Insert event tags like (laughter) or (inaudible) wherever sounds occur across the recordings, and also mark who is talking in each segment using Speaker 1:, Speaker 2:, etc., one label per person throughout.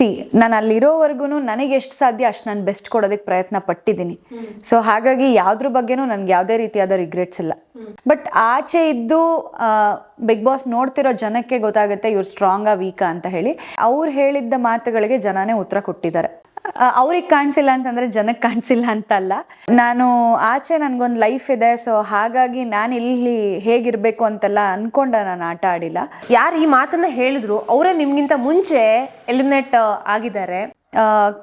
Speaker 1: C, ನಾನು ಅಲ್ಲಿರೋವರೆಗೂ ನನಗೆ ಎಷ್ಟು ಸಾಧ್ಯ ಅಷ್ಟು ನಾನು ಬೆಸ್ಟ್ ಕೊಡೋದಕ್ಕೆ ಪ್ರಯತ್ನ ಪಟ್ಟಿದ್ದೀನಿ. ಸೊ ಹಾಗಾಗಿ ಯಾವ್ದ್ರ ಬಗ್ಗೆನೂ ನನಗೆ ಯಾವುದೇ ರೀತಿಯಾದ ರಿಗ್ರೆಟ್ಸ್ ಇಲ್ಲ. ಬಟ್ ಆಚೆ ಇದ್ದು ಬಿಗ್ ಬಾಸ್ ನೋಡ್ತಿರೋ ಜನಕ್ಕೆ ಗೊತ್ತಾಗುತ್ತೆ ಇವ್ರು ಸ್ಟ್ರಾಂಗಾ ವೀಕಾ ಅಂತ ಹೇಳಿ. ಅವ್ರು ಹೇಳಿದ್ದ ಮಾತುಗಳಿಗೆ ಜನನೇ ಉತ್ತರ ಕೊಟ್ಟಿದ್ದಾರೆ. ಅವ್ರಿಗೆ ಕಾಣಿಸಿಲ್ಲ ಅಂತಂದ್ರೆ ಜನಕ್ಕೆ ಕಾಣಿಸಿಲ್ಲ ಅಂತಲ್ಲ. ನಾನು ಆಚೆ ನನಗೊಂದು ಲೈಫ್ ಇದೆ ಸೊ ಹಾಗಾಗಿ ನಾನು ಇಲ್ಲಿ ಹೇಗಿರಬೇಕು ಅಂತೆಲ್ಲ ಅನ್ಕೊಂಡ ನಾನು ಆಟ ಆಡಿಲ್ಲ.
Speaker 2: ಯಾರು ಈ ಮಾತನ್ನ ಹೇಳಿದ್ರು ಅವರೇ ನಿಮ್ಗಿಂತ ಮುಂಚೆ ಎಲಿಮಿನೇಟ್ ಆಗಿದ್ದಾರೆ.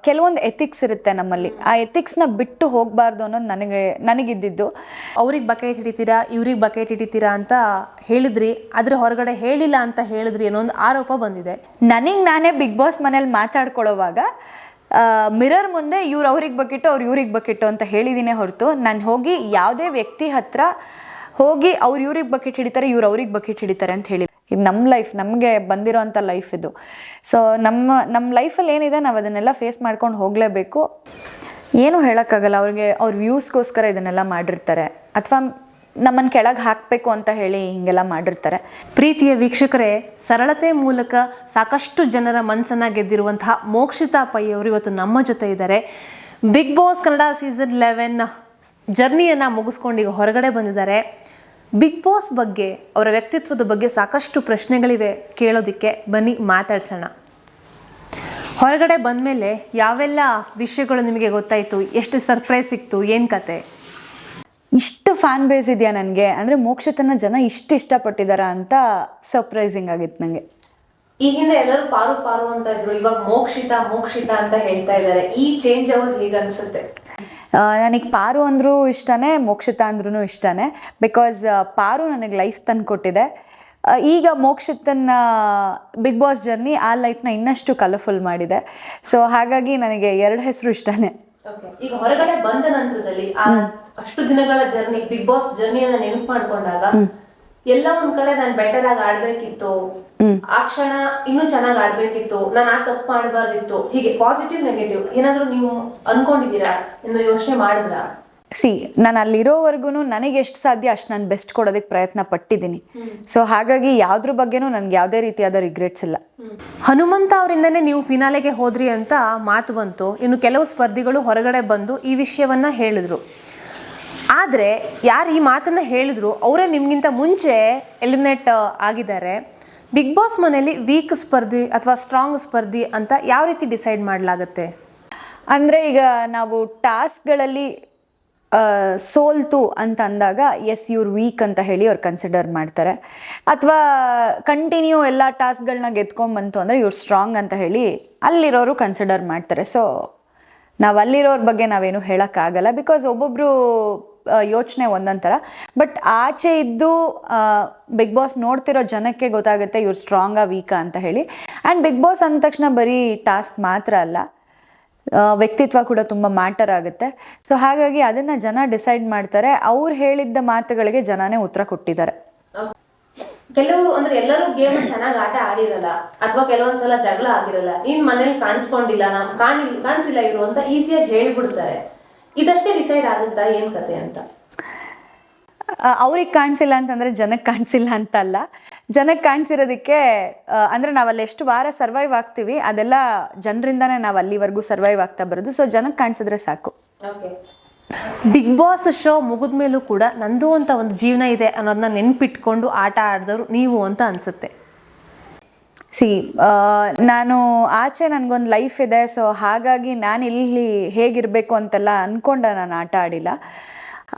Speaker 1: ಕೆಲವೊಂದು ಎಥಿಕ್ಸ್ ಇರುತ್ತೆ ನಮ್ಮಲ್ಲಿ. ಆ ಎಥಿಕ್ಸ್ನ ಬಿಟ್ಟು ಹೋಗಬಾರ್ದು ಅನ್ನೋದು ನನಗೆ ನನಗಿದ್ದಿದ್ದು.
Speaker 2: ಅವ್ರಿಗೆ ಬಕೆಟ್ ಹಿಡಿತೀರಾ ಇವ್ರಿಗೆ ಬಕೆಟ್ ಹಿಡಿತೀರಾ ಅಂತ ಹೇಳಿದ್ರಿ ಅದ್ರ ಹೊರಗಡೆ ಹೇಳಿಲ್ಲ ಅಂತ ಹೇಳಿದ್ರಿ ಅನ್ನೋ ಒಂದು ಆರೋಪ ಬಂದಿದೆ.
Speaker 1: ನನಗೆ ನಾನೇ ಬಿಗ್ ಬಾಸ್ ಮನೇಲಿ ಮಾತಾಡ್ಕೊಳ್ಳೋವಾಗ ಮಿರರ್ ಮುಂದೆ ಇವ್ರು ಅವ್ರಿಗೆ ಬಕಿಟ್ಟು, ಅವ್ರು ಇವ್ರಿಗೆ ಬಕಿಟ್ಟು ಅಂತ ಹೇಳಿದ್ದೀನಿ ಹೊರತು ನಾನು ಹೋಗಿ ಯಾವುದೇ ವ್ಯಕ್ತಿ ಹತ್ರ ಹೋಗಿ ಅವ್ರು ಇವ್ರಿಗೆ ಬಕೆಟ್ ಹಿಡಿತಾರೆ, ಇವ್ರು ಅವ್ರಿಗೆ ಬಕೆಟ್ ಹಿಡಿತಾರೆ ಅಂತ ಹೇಳಿ. ಇದು ನಮ್ಮ ಲೈಫ್, ನಮಗೆ ಬಂದಿರೋಂಥ ಲೈಫ್ ಇದು. ಸೊ ನಮ್ಮ ನಮ್ಮ ಲೈಫಲ್ಲಿ ಏನಿದೆ ನಾವು ಅದನ್ನೆಲ್ಲ ಫೇಸ್ ಮಾಡ್ಕೊಂಡು ಹೋಗಲೇಬೇಕು. ಏನೂ ಹೇಳೋಕ್ಕಾಗಲ್ಲ, ಅವ್ರಿಗೆ ಅವ್ರ ವ್ಯೂಸ್ಗೋಸ್ಕರ ಇದನ್ನೆಲ್ಲ ಮಾಡಿರ್ತಾರೆ. ಅಥವಾ ನಮ್ಮನ್ನು ಕೆಳಗೆ ಹಾಕಬೇಕು ಅಂತ ಹೇಳಿ ಹಿಂಗೆಲ್ಲ ಮಾಡಿರ್ತಾರೆ.
Speaker 2: ಪ್ರೀತಿಯ ವೀಕ್ಷಕರೇ, ಸರಳತೆ ಮೂಲಕ ಸಾಕಷ್ಟು ಜನರ ಮನಸ್ಸನ್ನು ಗೆದ್ದಿರುವಂತಹ ಮೋಕ್ಷಿತಾ ಪೈ ಅವರು ಇವತ್ತು ನಮ್ಮ ಜೊತೆ ಇದ್ದಾರೆ. Bigg Boss Kannada season eleven ಜರ್ನಿಯನ್ನು ಮುಗಿಸ್ಕೊಂಡು ಈಗ ಹೊರಗಡೆ ಬಂದಿದ್ದಾರೆ. ಬಿಗ್ ಬಾಸ್ ಬಗ್ಗೆ, ಅವರ ವ್ಯಕ್ತಿತ್ವದ ಬಗ್ಗೆ ಸಾಕಷ್ಟು ಪ್ರಶ್ನೆಗಳಿವೆ ಕೇಳೋದಕ್ಕೆ. ಬನ್ನಿ, ಮಾತಾಡ್ಸೋಣ. ಹೊರಗಡೆ ಬಂದಮೇಲೆ ಯಾವೆಲ್ಲ ವಿಷಯಗಳು ನಿಮಗೆ ಗೊತ್ತಾಯಿತು? ಎಷ್ಟು ಸರ್ಪ್ರೈಸ್ ಸಿಕ್ತು? ಏನು ಕತೆ?
Speaker 1: ಇಷ್ಟು ಫ್ಯಾನ್ ಬೇಸ್ ಇದೆಯಾ ನನಗೆ? ಅಂದರೆ ಮೋಕ್ಷತನ ಜನ ಇಷ್ಟು ಇಷ್ಟಪಟ್ಟಿದ್ದಾರ ಅಂತ ಸರ್ಪ್ರೈಸಿಂಗ್ ಆಗಿತ್ತು ನನಗೆ
Speaker 2: ಈ ಹಿಂದೆ ಎಲ್ಲರೂ ಪಾರು ಪಾರು ಅಂತ ಇದ್ರು. ಇವಾಗ ಮೋಕ್ಷಿತ ಮೋಕ್ಷಿತ ಅಂತ ಹೇಳ್ತಾ ಇದ್ದಾರೆ. ಈ ಚೇಂಜ್ ಅವ್ರು ಹೇಗೆ ಅನ್ಸುತ್ತೆ?
Speaker 1: ನನಗೆ ಪಾರು ಅಂದ್ರೂ ಇಷ್ಟನೇ ಮೋಕ್ಷಿತ ಅಂದ್ರೂ ಇಷ್ಟನೇ. ಬಿಕಾಸ್ ಪಾರು ನನಗೆ ಲೈಫ್ ತಂದು ಕೊಟ್ಟಿದೆ. ಈಗ ಮೋಕ್ಷಿತನ ಬಿಗ್ ಬಾಸ್ ಜರ್ನಿ ಆ ಲೈಫ್ನ ಇನ್ನಷ್ಟು ಕಲರ್ಫುಲ್ ಮಾಡಿದೆ. ಸೊ ಹಾಗಾಗಿ ನನಗೆ ಎರಡು ಹೆಸರು ಇಷ್ಟನೇ.
Speaker 2: ಈಗ ಹೊರಗಡೆ ಬಂದ ನಂತರದಲ್ಲಿ ಆ ಅಷ್ಟು ದಿನಗಳ ಜರ್ನಿ ಬಿಗ್ ಬಾಸ್ ಜರ್ನಿಯನ್ನ ನೆನಪು ಮಾಡ್ಕೊಂಡಾಗ ಎಲ್ಲ ಒಂದ್ ಕಡೆ ನಾನು ಬೆಟರ್ ಆಗಿ ಆಡ್ಬೇಕಿತ್ತು. ಆ ಕ್ಷಣ ಇನ್ನೂ ಚೆನ್ನಾಗಿ ಆಡ್ಬೇಕಿತ್ತು. ನಾನು ಆ ತಪ್ಪು ಮಾಡಬಾರ್ದಿತ್ತು. ಹೀಗೆ ಪಾಸಿಟಿವ್ ನೆಗೆಟಿವ್ ಏನಾದ್ರೂ ನೀವು ಅನ್ಕೊಂಡಿದ್ದೀರಾ? ಏನಾದ್ರು ಯೋಚನೆ ಮಾಡಿದ್ರಾ?
Speaker 1: ಸಿ ನಾನು ಅಲ್ಲಿರೋವರೆಗೂ ನನಗೆ ಎಷ್ಟು ಸಾಧ್ಯ ಅಷ್ಟು ನಾನು ಬೆಸ್ಟ್ ಕೊಡೋದಕ್ಕೆ ಪ್ರಯತ್ನ ಪಟ್ಟಿದ್ದೀನಿ. ಸೊ ಹಾಗಾಗಿ ಯಾವ್ದ್ರ ಬಗ್ಗೆನೂ ನನಗೆ ಯಾವುದೇ ರೀತಿಯಾದ ರಿಗ್ರೆಟ್ಸ್ ಇಲ್ಲ.
Speaker 2: ಹನುಮಂತ ಅವರಿಂದನೇ ನೀವು ಫಿನಾಲೆಗೆ ಹೋದ್ರಿ ಅಂತ ಮಾತು ಬಂತು. ಇನ್ನು ಕೆಲವು ಸ್ಪರ್ಧಿಗಳು ಹೊರಗಡೆ ಬಂದು ಈ ವಿಷಯವನ್ನ ಹೇಳಿದ್ರು. ಆದರೆ ಯಾರು ಈ ಮಾತನ್ನ ಹೇಳಿದ್ರು ಅವರೇ ನಿಮ್ಗಿಂತ ಮುಂಚೆ ಎಲಿಮಿನೇಟ್ ಆಗಿದ್ದಾರೆ. ಬಿಗ್ ಬಾಸ್ ಮನೆಯಲ್ಲಿ ವೀಕ್ ಸ್ಪರ್ಧಿ ಅಥವಾ ಸ್ಟ್ರಾಂಗ್ ಸ್ಪರ್ಧಿ ಅಂತ ಯಾವ ರೀತಿ ಡಿಸೈಡ್ ಮಾಡಲಾಗುತ್ತೆ?
Speaker 1: ಅಂದರೆ ಈಗ ನಾವು ಟಾಸ್ಕ್ಗಳಲ್ಲಿ ಸೋಲ್ತು ಅಂತ ಅಂದಾಗ ಎಸ್, ಇವ್ರು ವೀಕ್ ಅಂತ ಹೇಳಿ ಅವ್ರು ಕನ್ಸಿಡರ್ ಮಾಡ್ತಾರೆ. ಅಥವಾ ಕಂಟಿನ್ಯೂ ಎಲ್ಲ ಟಾಸ್ಕ್ಗಳನ್ನ ಗೆದ್ಕೊಂಡ್ಬಂತು ಅಂದರೆ, ಇವ್ರು ಸ್ಟ್ರಾಂಗ್ ಅಂತ ಹೇಳಿ ಅಲ್ಲಿರೋರು ಕನ್ಸಿಡರ್ ಮಾಡ್ತಾರೆ. ಸೊ ನಾವು ಅಲ್ಲಿರೋರ ಬಗ್ಗೆ ನಾವೇನು ಹೇಳೋಕ್ಕಾಗಲ್ಲ. ಬಿಕಾಸ್ ಒಬ್ಬೊಬ್ಬರು ಯೋಚನೆ ಒಂದೊಂಥರ. ಥರ ಬಟ್ ಆಚೆ ಇದ್ದು ಬಿಗ್ ಬಾಸ್ ನೋಡ್ತಿರೋ ಜನಕ್ಕೆ ಗೊತ್ತಾಗುತ್ತೆ, ಇವ್ರು ಸ್ಟ್ರಾಂಗಾ ವೀಕಾ ಅಂತ ಹೇಳಿ. ಆ್ಯಂಡ್ ಬಿಗ್ ಬಾಸ್ ಅಂದ ತಕ್ಷಣ ಬರೀ ಟಾಸ್ಕ್ ಮಾತ್ರ ಅಲ್ಲ. ವ್ಯಕ್ತಿತ್ವ ಕೂಡ ತುಂಬ ಮ್ಯಾಟರ್ ಆಗುತ್ತೆ. ಸೊ ಹಾಗಾಗಿ ಅದನ್ನು ಜನ ಡಿಸೈಡ್ ಮಾಡ್ತಾರೆ. ಅವ್ರು ಹೇಳಿದ್ದ ಮಾತುಗಳಿಗೆ ಜನನೇ ಉತ್ತರ ಕೊಟ್ಟಿದ್ದಾರೆ.
Speaker 2: ಕೆಲವರು ಅಂದ್ರೆ ಎಲ್ಲರೂ ಗೇಮ್ ಚೆನ್ನಾಗಿ ಆಟ ಆಡಿರಲ್ಲ, ಅಥವಾ ಕೆಲವೊಂದ್ಸಲ ಜಗಳ ಆಗಿರಲ್ಲ, ಇನ್ ಮನೇಲಿ ಕಾಣಿಸ್ಕೊಂಡಿಲ್ಲ, ನಾವು ಕಾಣಿಲ್ಲ ಕಾಣಿಸಿಲ್ಲ ಇವರು ಅಂತ ಈಸಿಯಾಗಿ ಹೇಳ್ಬಿಡ್ತಾರೆ. ಇದಷ್ಟೇ ಡಿಸೈಡ್ ಆಗುತ್ತಾ ಏನ್ ಕತೆ ಅಂತ?
Speaker 1: ಅವ್ರಿಗೆ ಕಾಣಿಸಿಲ್ಲ ಅಂತಂದರೆ ಜನಕ್ಕೆ ಕಾಣಿಸಿಲ್ಲ ಅಂತಲ್ಲ. ಜನಕ್ಕೆ ಕಾಣಿಸಿರೋದಕ್ಕೆ ಅಂದರೆ ನಾವಲ್ಲಿ ಎಷ್ಟು ವಾರ ಸರ್ವೈವ್ ಆಗ್ತೀವಿ ಅದೆಲ್ಲ ಜನರಿಂದನೇ ನಾವು ಅಲ್ಲಿವರೆಗೂ ಸರ್ವೈವ್ ಆಗ್ತಾ ಬರೋದು. ಸೊ ಜನಕ್ಕೆ ಕಾಣಿಸಿದ್ರೆ ಸಾಕು.
Speaker 2: ಬಿಗ್ ಬಾಸ್ ಶೋ ಮುಗಿದ ಮೇಲೂ ಕೂಡ ನಂದು ಅಂತ ಒಂದು ಜೀವನ ಇದೆ ಅನ್ನೋದನ್ನ ನೆನ್ಪಿಟ್ಕೊಂಡು ಆಟ ಆಡಿದವರು ನೀವು ಅಂತ ಅನ್ಸುತ್ತೆ.
Speaker 1: ಸಿ ನಾನು ಆಚೆ ನನಗೊಂದು ಲೈಫ್ ಇದೆ ಸೊ ಹಾಗಾಗಿ ನಾನು ಇಲ್ಲಿ ಹೇಗಿರಬೇಕು ಅಂತೆಲ್ಲ ಅನ್ಕೊಂಡ ನಾನು ಆಟ ಆಡಿಲ್ಲ.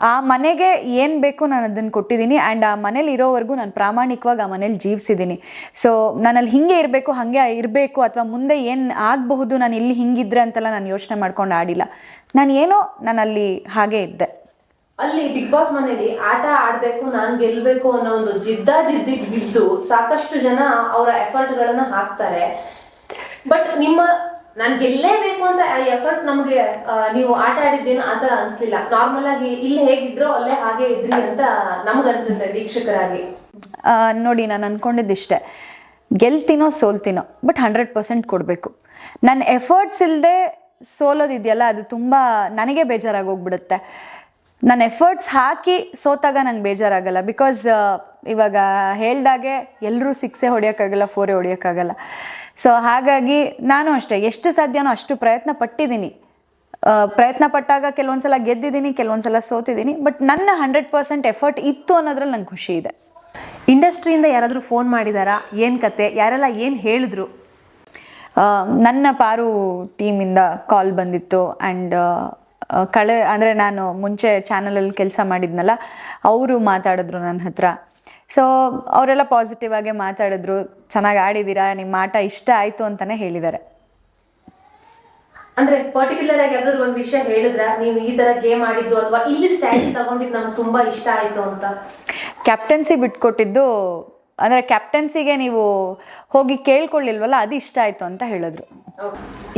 Speaker 1: ಆ ಮನೆಗೆ ಏನು ಬೇಕು ನಾನು ಅದನ್ನು ಕೊಟ್ಟಿದ್ದೀನಿ ಆ್ಯಂಡ್ ಆ ಮನೇಲಿ ಇರೋವರೆಗೂ ನಾನು ಪ್ರಾಮಾಣಿಕವಾಗಿ ಆ ಮನೇಲಿ ಜೀವಿಸಿದ್ದೀನಿ ಸೊ ನಾನಲ್ಲಿ ಹಿಂಗೆ ಇರಬೇಕು, ಹಾಗೆ ಇರಬೇಕು, ಅಥವಾ ಮುಂದೆ ಏನು ಆಗಬಹುದು, ನಾನು ಇಲ್ಲಿ ಹಿಂಗಿದ್ರೆ ಅಂತೆಲ್ಲ ನಾನು ಯೋಚನೆ ಮಾಡ್ಕೊಂಡು ಆಡಿಲ್ಲ. ನಾನು ಏನೋ ನಾನು ಅಲ್ಲಿ ಹಾಗೆ ಇದ್ದೆ.
Speaker 2: ಅಲ್ಲಿ ಬಿಗ್ ಬಾಸ್ ಮನೇಲಿ ಆಟ ಆಡಬೇಕು, ನಾನು ಗೆಲ್ಲಬೇಕು ಅನ್ನೋ ಒಂದು ಜಿದ್ದ ಜಿದ್ದಿ ಬಿದ್ದು ಸಾಕಷ್ಟು ಜನ ಅವರ ಎಫರ್ಟ್ ಗಳನ್ನ ಹಾಕ್ತಾರೆ. ಬಟ್ ನಿಮ್ಮ ನಾನ್ ಗೆಲ್ಲೇಬೇಕು ಅಂತ ಆ ಎಫರ್ಟ್ ನಮಗೆ ನೀವು ಆಟ ಆಡಿದ್ದೇನು ಥರ ಅನಿಸ್ಲಿಲ್ಲ. ನಾರ್ಮಲ್ ಆಗಿ ಇಲ್ಲಿ ಹೇಗಿದ್ರೋ ಅಲ್ಲೇ ಹಾಗೆ ಇದ್ರಿ ಅಂತ ನಮಗನ್ಸುತ್ತೆ ವೀಕ್ಷಕರಾಗಿ.
Speaker 1: ನೋಡಿ ನಾನು ಅಂದ್ಕೊಂಡಿದ್ದಿಷ್ಟೇ ಗೆಲ್ತೀನೋ ಸೋಲ್ತೀನೋ ಬಟ್ ಹಂಡ್ರೆಡ್ ಪರ್ಸೆಂಟ್ ಕೊಡಬೇಕು. ನನ್ನ ಎಫರ್ಟ್ಸ್ ಇಲ್ಲದೆ ಸೋಲೋದಿದೆಯಲ್ಲ, ಅದು ತುಂಬ ನನಗೆ ಬೇಜಾರಾಗಿ ಹೋಗ್ಬಿಡುತ್ತೆ. ನನ್ನ ಎಫರ್ಟ್ಸ್ ಹಾಕಿ ಸೋತಾಗ ನಂಗೆ ಬೇಜಾರಾಗಲ್ಲ ಬಿಕಾಸ್ ಇವಾಗ ಹೇಳ್ದಾಗೆ ಎಲ್ಲರೂ ಸಿಕ್ಸೆ ಹೊಡಿಯೋಕ್ಕಾಗಲ್ಲ ಫೋರೆ ಹೊಡಿಯೋಕ್ಕಾಗಲ್ಲ. ಸೊ ಹಾಗಾಗಿ ನಾನು ಅಷ್ಟೇ ಎಷ್ಟು ಸಾಧ್ಯನೋ ಅಷ್ಟು ಪ್ರಯತ್ನ ಪಟ್ಟಿದ್ದೀನಿ. ಆ, ಪ್ರಯತ್ನ ಪಟ್ಟಾಗ ಕೆಲವೊಂದ್ಸಲ ಗೆದ್ದಿದ್ದೀನಿ ಕೆಲವೊಂದ್ಸಲ ಸೋತಿದ್ದೀನಿ ಬಟ್ ನನ್ನ ಹಂಡ್ರೆಡ್ ಪರ್ಸೆಂಟ್ ಎಫರ್ಟ್ ಇತ್ತು ಅನ್ನೋದ್ರಲ್ಲಿ ನಂಗೆ ಖುಷಿ ಇದೆ.
Speaker 2: ಇಂಡಸ್ಟ್ರಿಯಿಂದ ಯಾರಾದರೂ ಫೋನ್ ಮಾಡಿದಾರಾ? ಏನು ಕತೆ? ಯಾರೆಲ್ಲ ಏನು ಹೇಳಿದ್ರು?
Speaker 1: ಆ, ನನ್ನ ಪಾರು ಟೀಮಿಂದ ಕಾಲ್ ಬಂದಿತ್ತು ಆ್ಯಂಡ್ ಕಳೆ ಅಂದರೆ ನಾನು ಮುಂಚೆ ಚಾನಲಲ್ಲಿ ಕೆಲಸ ಮಾಡಿದ್ನಲ್ಲ ಅವರು ಮಾತಾಡಿದ್ರು ನನ್ನ ಹತ್ರ. ಸೊ ಅವರೆಲ್ಲ ಪಾಸಿಟಿವ್ ಆಗೇ ಮಾತಾಡಿದ್ರು ಚೆನ್ನಾಗಿ ಆಡಿದ್ದೀರಾ ನಿಮ್ಮ ಆಟ ಇಷ್ಟ ಆಯಿತು ಅಂತಲೇ ಹೇಳಿದ್ದಾರೆ.
Speaker 2: ಅಂದ್ರೆ ಪರ್ಟಿಕ್ಯುಲರ್ ಆಗಿ ಯಾವ್ದಾದ್ರು ಒಂದು ವಿಷಯ ಹೇಳಿದ್ರ? ನೀವು ಈ ತರ ಗೇಮ್ ಆಡಿದ್ದು ಅಥವಾ ಇಲ್ಲಿ ಸ್ಟ್ಯಾಂಡ್ ತಗೊಂಡಿದ್ದು ನಮ್ಗೆ ತುಂಬಾ ಇಷ್ಟ ಆಯ್ತು ಅಂತ.
Speaker 1: ಕ್ಯಾಪ್ಟನ್ಸಿ ಬಿಟ್ಕೊಟ್ಟಿದ್ದು ಅಂದರೆ ಕ್ಯಾಪ್ಟನ್ಸಿಗೆ ನೀವು ಹೋಗಿ ಕೇಳ್ಕೊಳ್ಳಿಲ್ವಲ್ಲ ಅದು ಇಷ್ಟ ಆಯಿತು ಅಂತ ಹೇಳಿದ್ರು.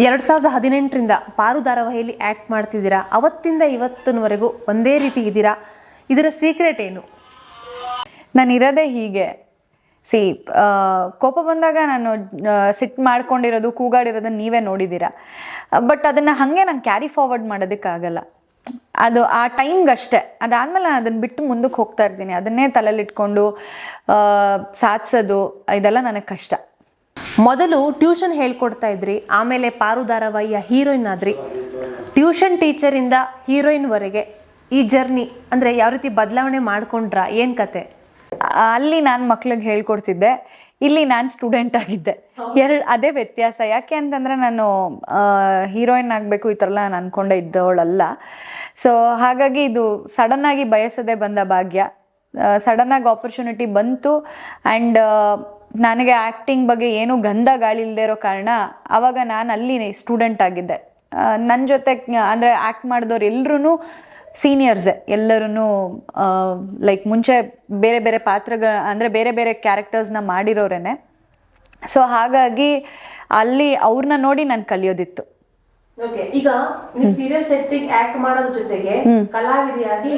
Speaker 2: ಎರಡು ಸಾವಿರದ ಹದಿನೆಂಟರಿಂದ ಪಾರು ಧಾರಾವಾಹಿಯಲ್ಲಿ ಆಕ್ಟ್ ಮಾಡ್ತಿದ್ದೀರಾ? ಅವತ್ತಿಂದ ಇವತ್ತಿನವರೆಗೂ ಒಂದೇ ರೀತಿ ಇದ್ದೀರಾ? ಇದರ ಸೀಕ್ರೆಟ್ ಏನು?
Speaker 1: ನಾನು ಇರೋದೇ ಹೀಗೆ ಸಿ ಕೋಪ ಬಂದಾಗ ನಾನು ಸಿಟ್ಟು ಮಾಡ್ಕೊಂಡಿರೋದು ಕೂಗಾಡಿರೋದನ್ನ ನೀವೇ ನೋಡಿದ್ದೀರಾ. ಬಟ್ ಅದನ್ನು ಹಾಗೆ ನಾನು ಕ್ಯಾರಿ ಫಾರ್ವರ್ಡ್ ಮಾಡೋದಕ್ಕಾಗಲ್ಲ. ಅದು ಆ ಟೈಮ್ಗಷ್ಟೇ. ಅದಾದಮೇಲೆ ನಾನು ಅದನ್ನು ಬಿಟ್ಟು ಮುಂದಕ್ಕೆ ಹೋಗ್ತಾ ಇರ್ತೀನಿ. ಅದನ್ನೇ ತಲೆಲಿಟ್ಕೊಂಡು ಸಾಧಿಸೋದು ಇದೆಲ್ಲ ನನಗೆ ಕಷ್ಟ.
Speaker 2: ಮೊದಲು ಟ್ಯೂಷನ್ ಹೇಳ್ಕೊಡ್ತಾ ಇದ್ರಿ ಆಮೇಲೆ ಪಾರು ಧಾರಾವಾಹಿಯ ಹೀರೋಯಿನ್ ಆದ್ರಿ. ಟ್ಯೂಷನ್ ಟೀಚರಿಂದ ಹೀರೋಯಿನ್ವರೆಗೆ ಈ ಜರ್ನಿ ಅಂದರೆ ಯಾವ ರೀತಿ ಬದಲಾವಣೆ ಮಾಡ್ಕೊಂಡ್ರಾ? ಏನು ಕತೆ?
Speaker 1: ಅಲ್ಲಿ ನಾನು ಮಕ್ಳಿಗೆ ಹೇಳ್ಕೊಡ್ತಿದ್ದೆ ಇಲ್ಲಿ ನಾನು ಸ್ಟೂಡೆಂಟ್ ಆಗಿದ್ದೆ. ಎರಡು ಅದೇ ವ್ಯತ್ಯಾಸ. ಯಾಕೆ ಅಂತಂದರೆ ನಾನು ಹೀರೋಯಿನ್ ಆಗಬೇಕು ಈ ಥರಲ್ಲ ನಾನು ಅಂದ್ಕೊಂಡೆ ಇದ್ದವಳಲ್ಲ. ಸೊ ಹಾಗಾಗಿ ಇದು ಸಡನ್ನಾಗಿ ಬಯಸದೆ ಬಂದ ಭಾಗ್ಯ. ಸಡನ್ನಾಗಿ ಆಪರ್ಚುನಿಟಿ ಬಂತು. ಆ್ಯಂಡ್ ನನಗೆ ಆ್ಯಕ್ಟಿಂಗ್ ಬಗ್ಗೆ ಏನೂ ಗಂಧ ಗಾಳಿ ಇಲ್ಲದೆ ಇರೋ ಕಾರಣ ಆವಾಗ ನಾನು ಅಲ್ಲಿ ಸ್ಟೂಡೆಂಟ್ ಆಗಿದ್ದೆ. ನನ್ನ ಜೊತೆ, ಅಂದರೆ ಆ್ಯಕ್ಟ್ ಮಾಡಿದವ್ರು ಎಲ್ಲರೂ ಸೀನಿಯರ್ಸೇ ಎಲ್ಲರೂ ಲೈಕ್ ಮುಂಚೆ ಬೇರೆ ಬೇರೆ ಪಾತ್ರಗಳ ಅಂದರೆ ಬೇರೆ ಬೇರೆ ಕ್ಯಾರೆಕ್ಟರ್ಸ್ನ ಮಾಡಿರೋರೇನೆ. ಸೊ ಹಾಗಾಗಿ ಅಲ್ಲಿ ಅವ್ರನ್ನ ನೋಡಿ ನಾನು ಕಲಿಯೋದಿತ್ತು.
Speaker 2: ಈಗ ನೀವು ಸೀರಿಯಲ್ ಸೆಟ್ಟಿಂಗ್ ಆಕ್ಟ್ ಮಾಡೋದ್ರ ಜೊತೆಗೆ ಕಲಾವಿದೆಯಾಗಿ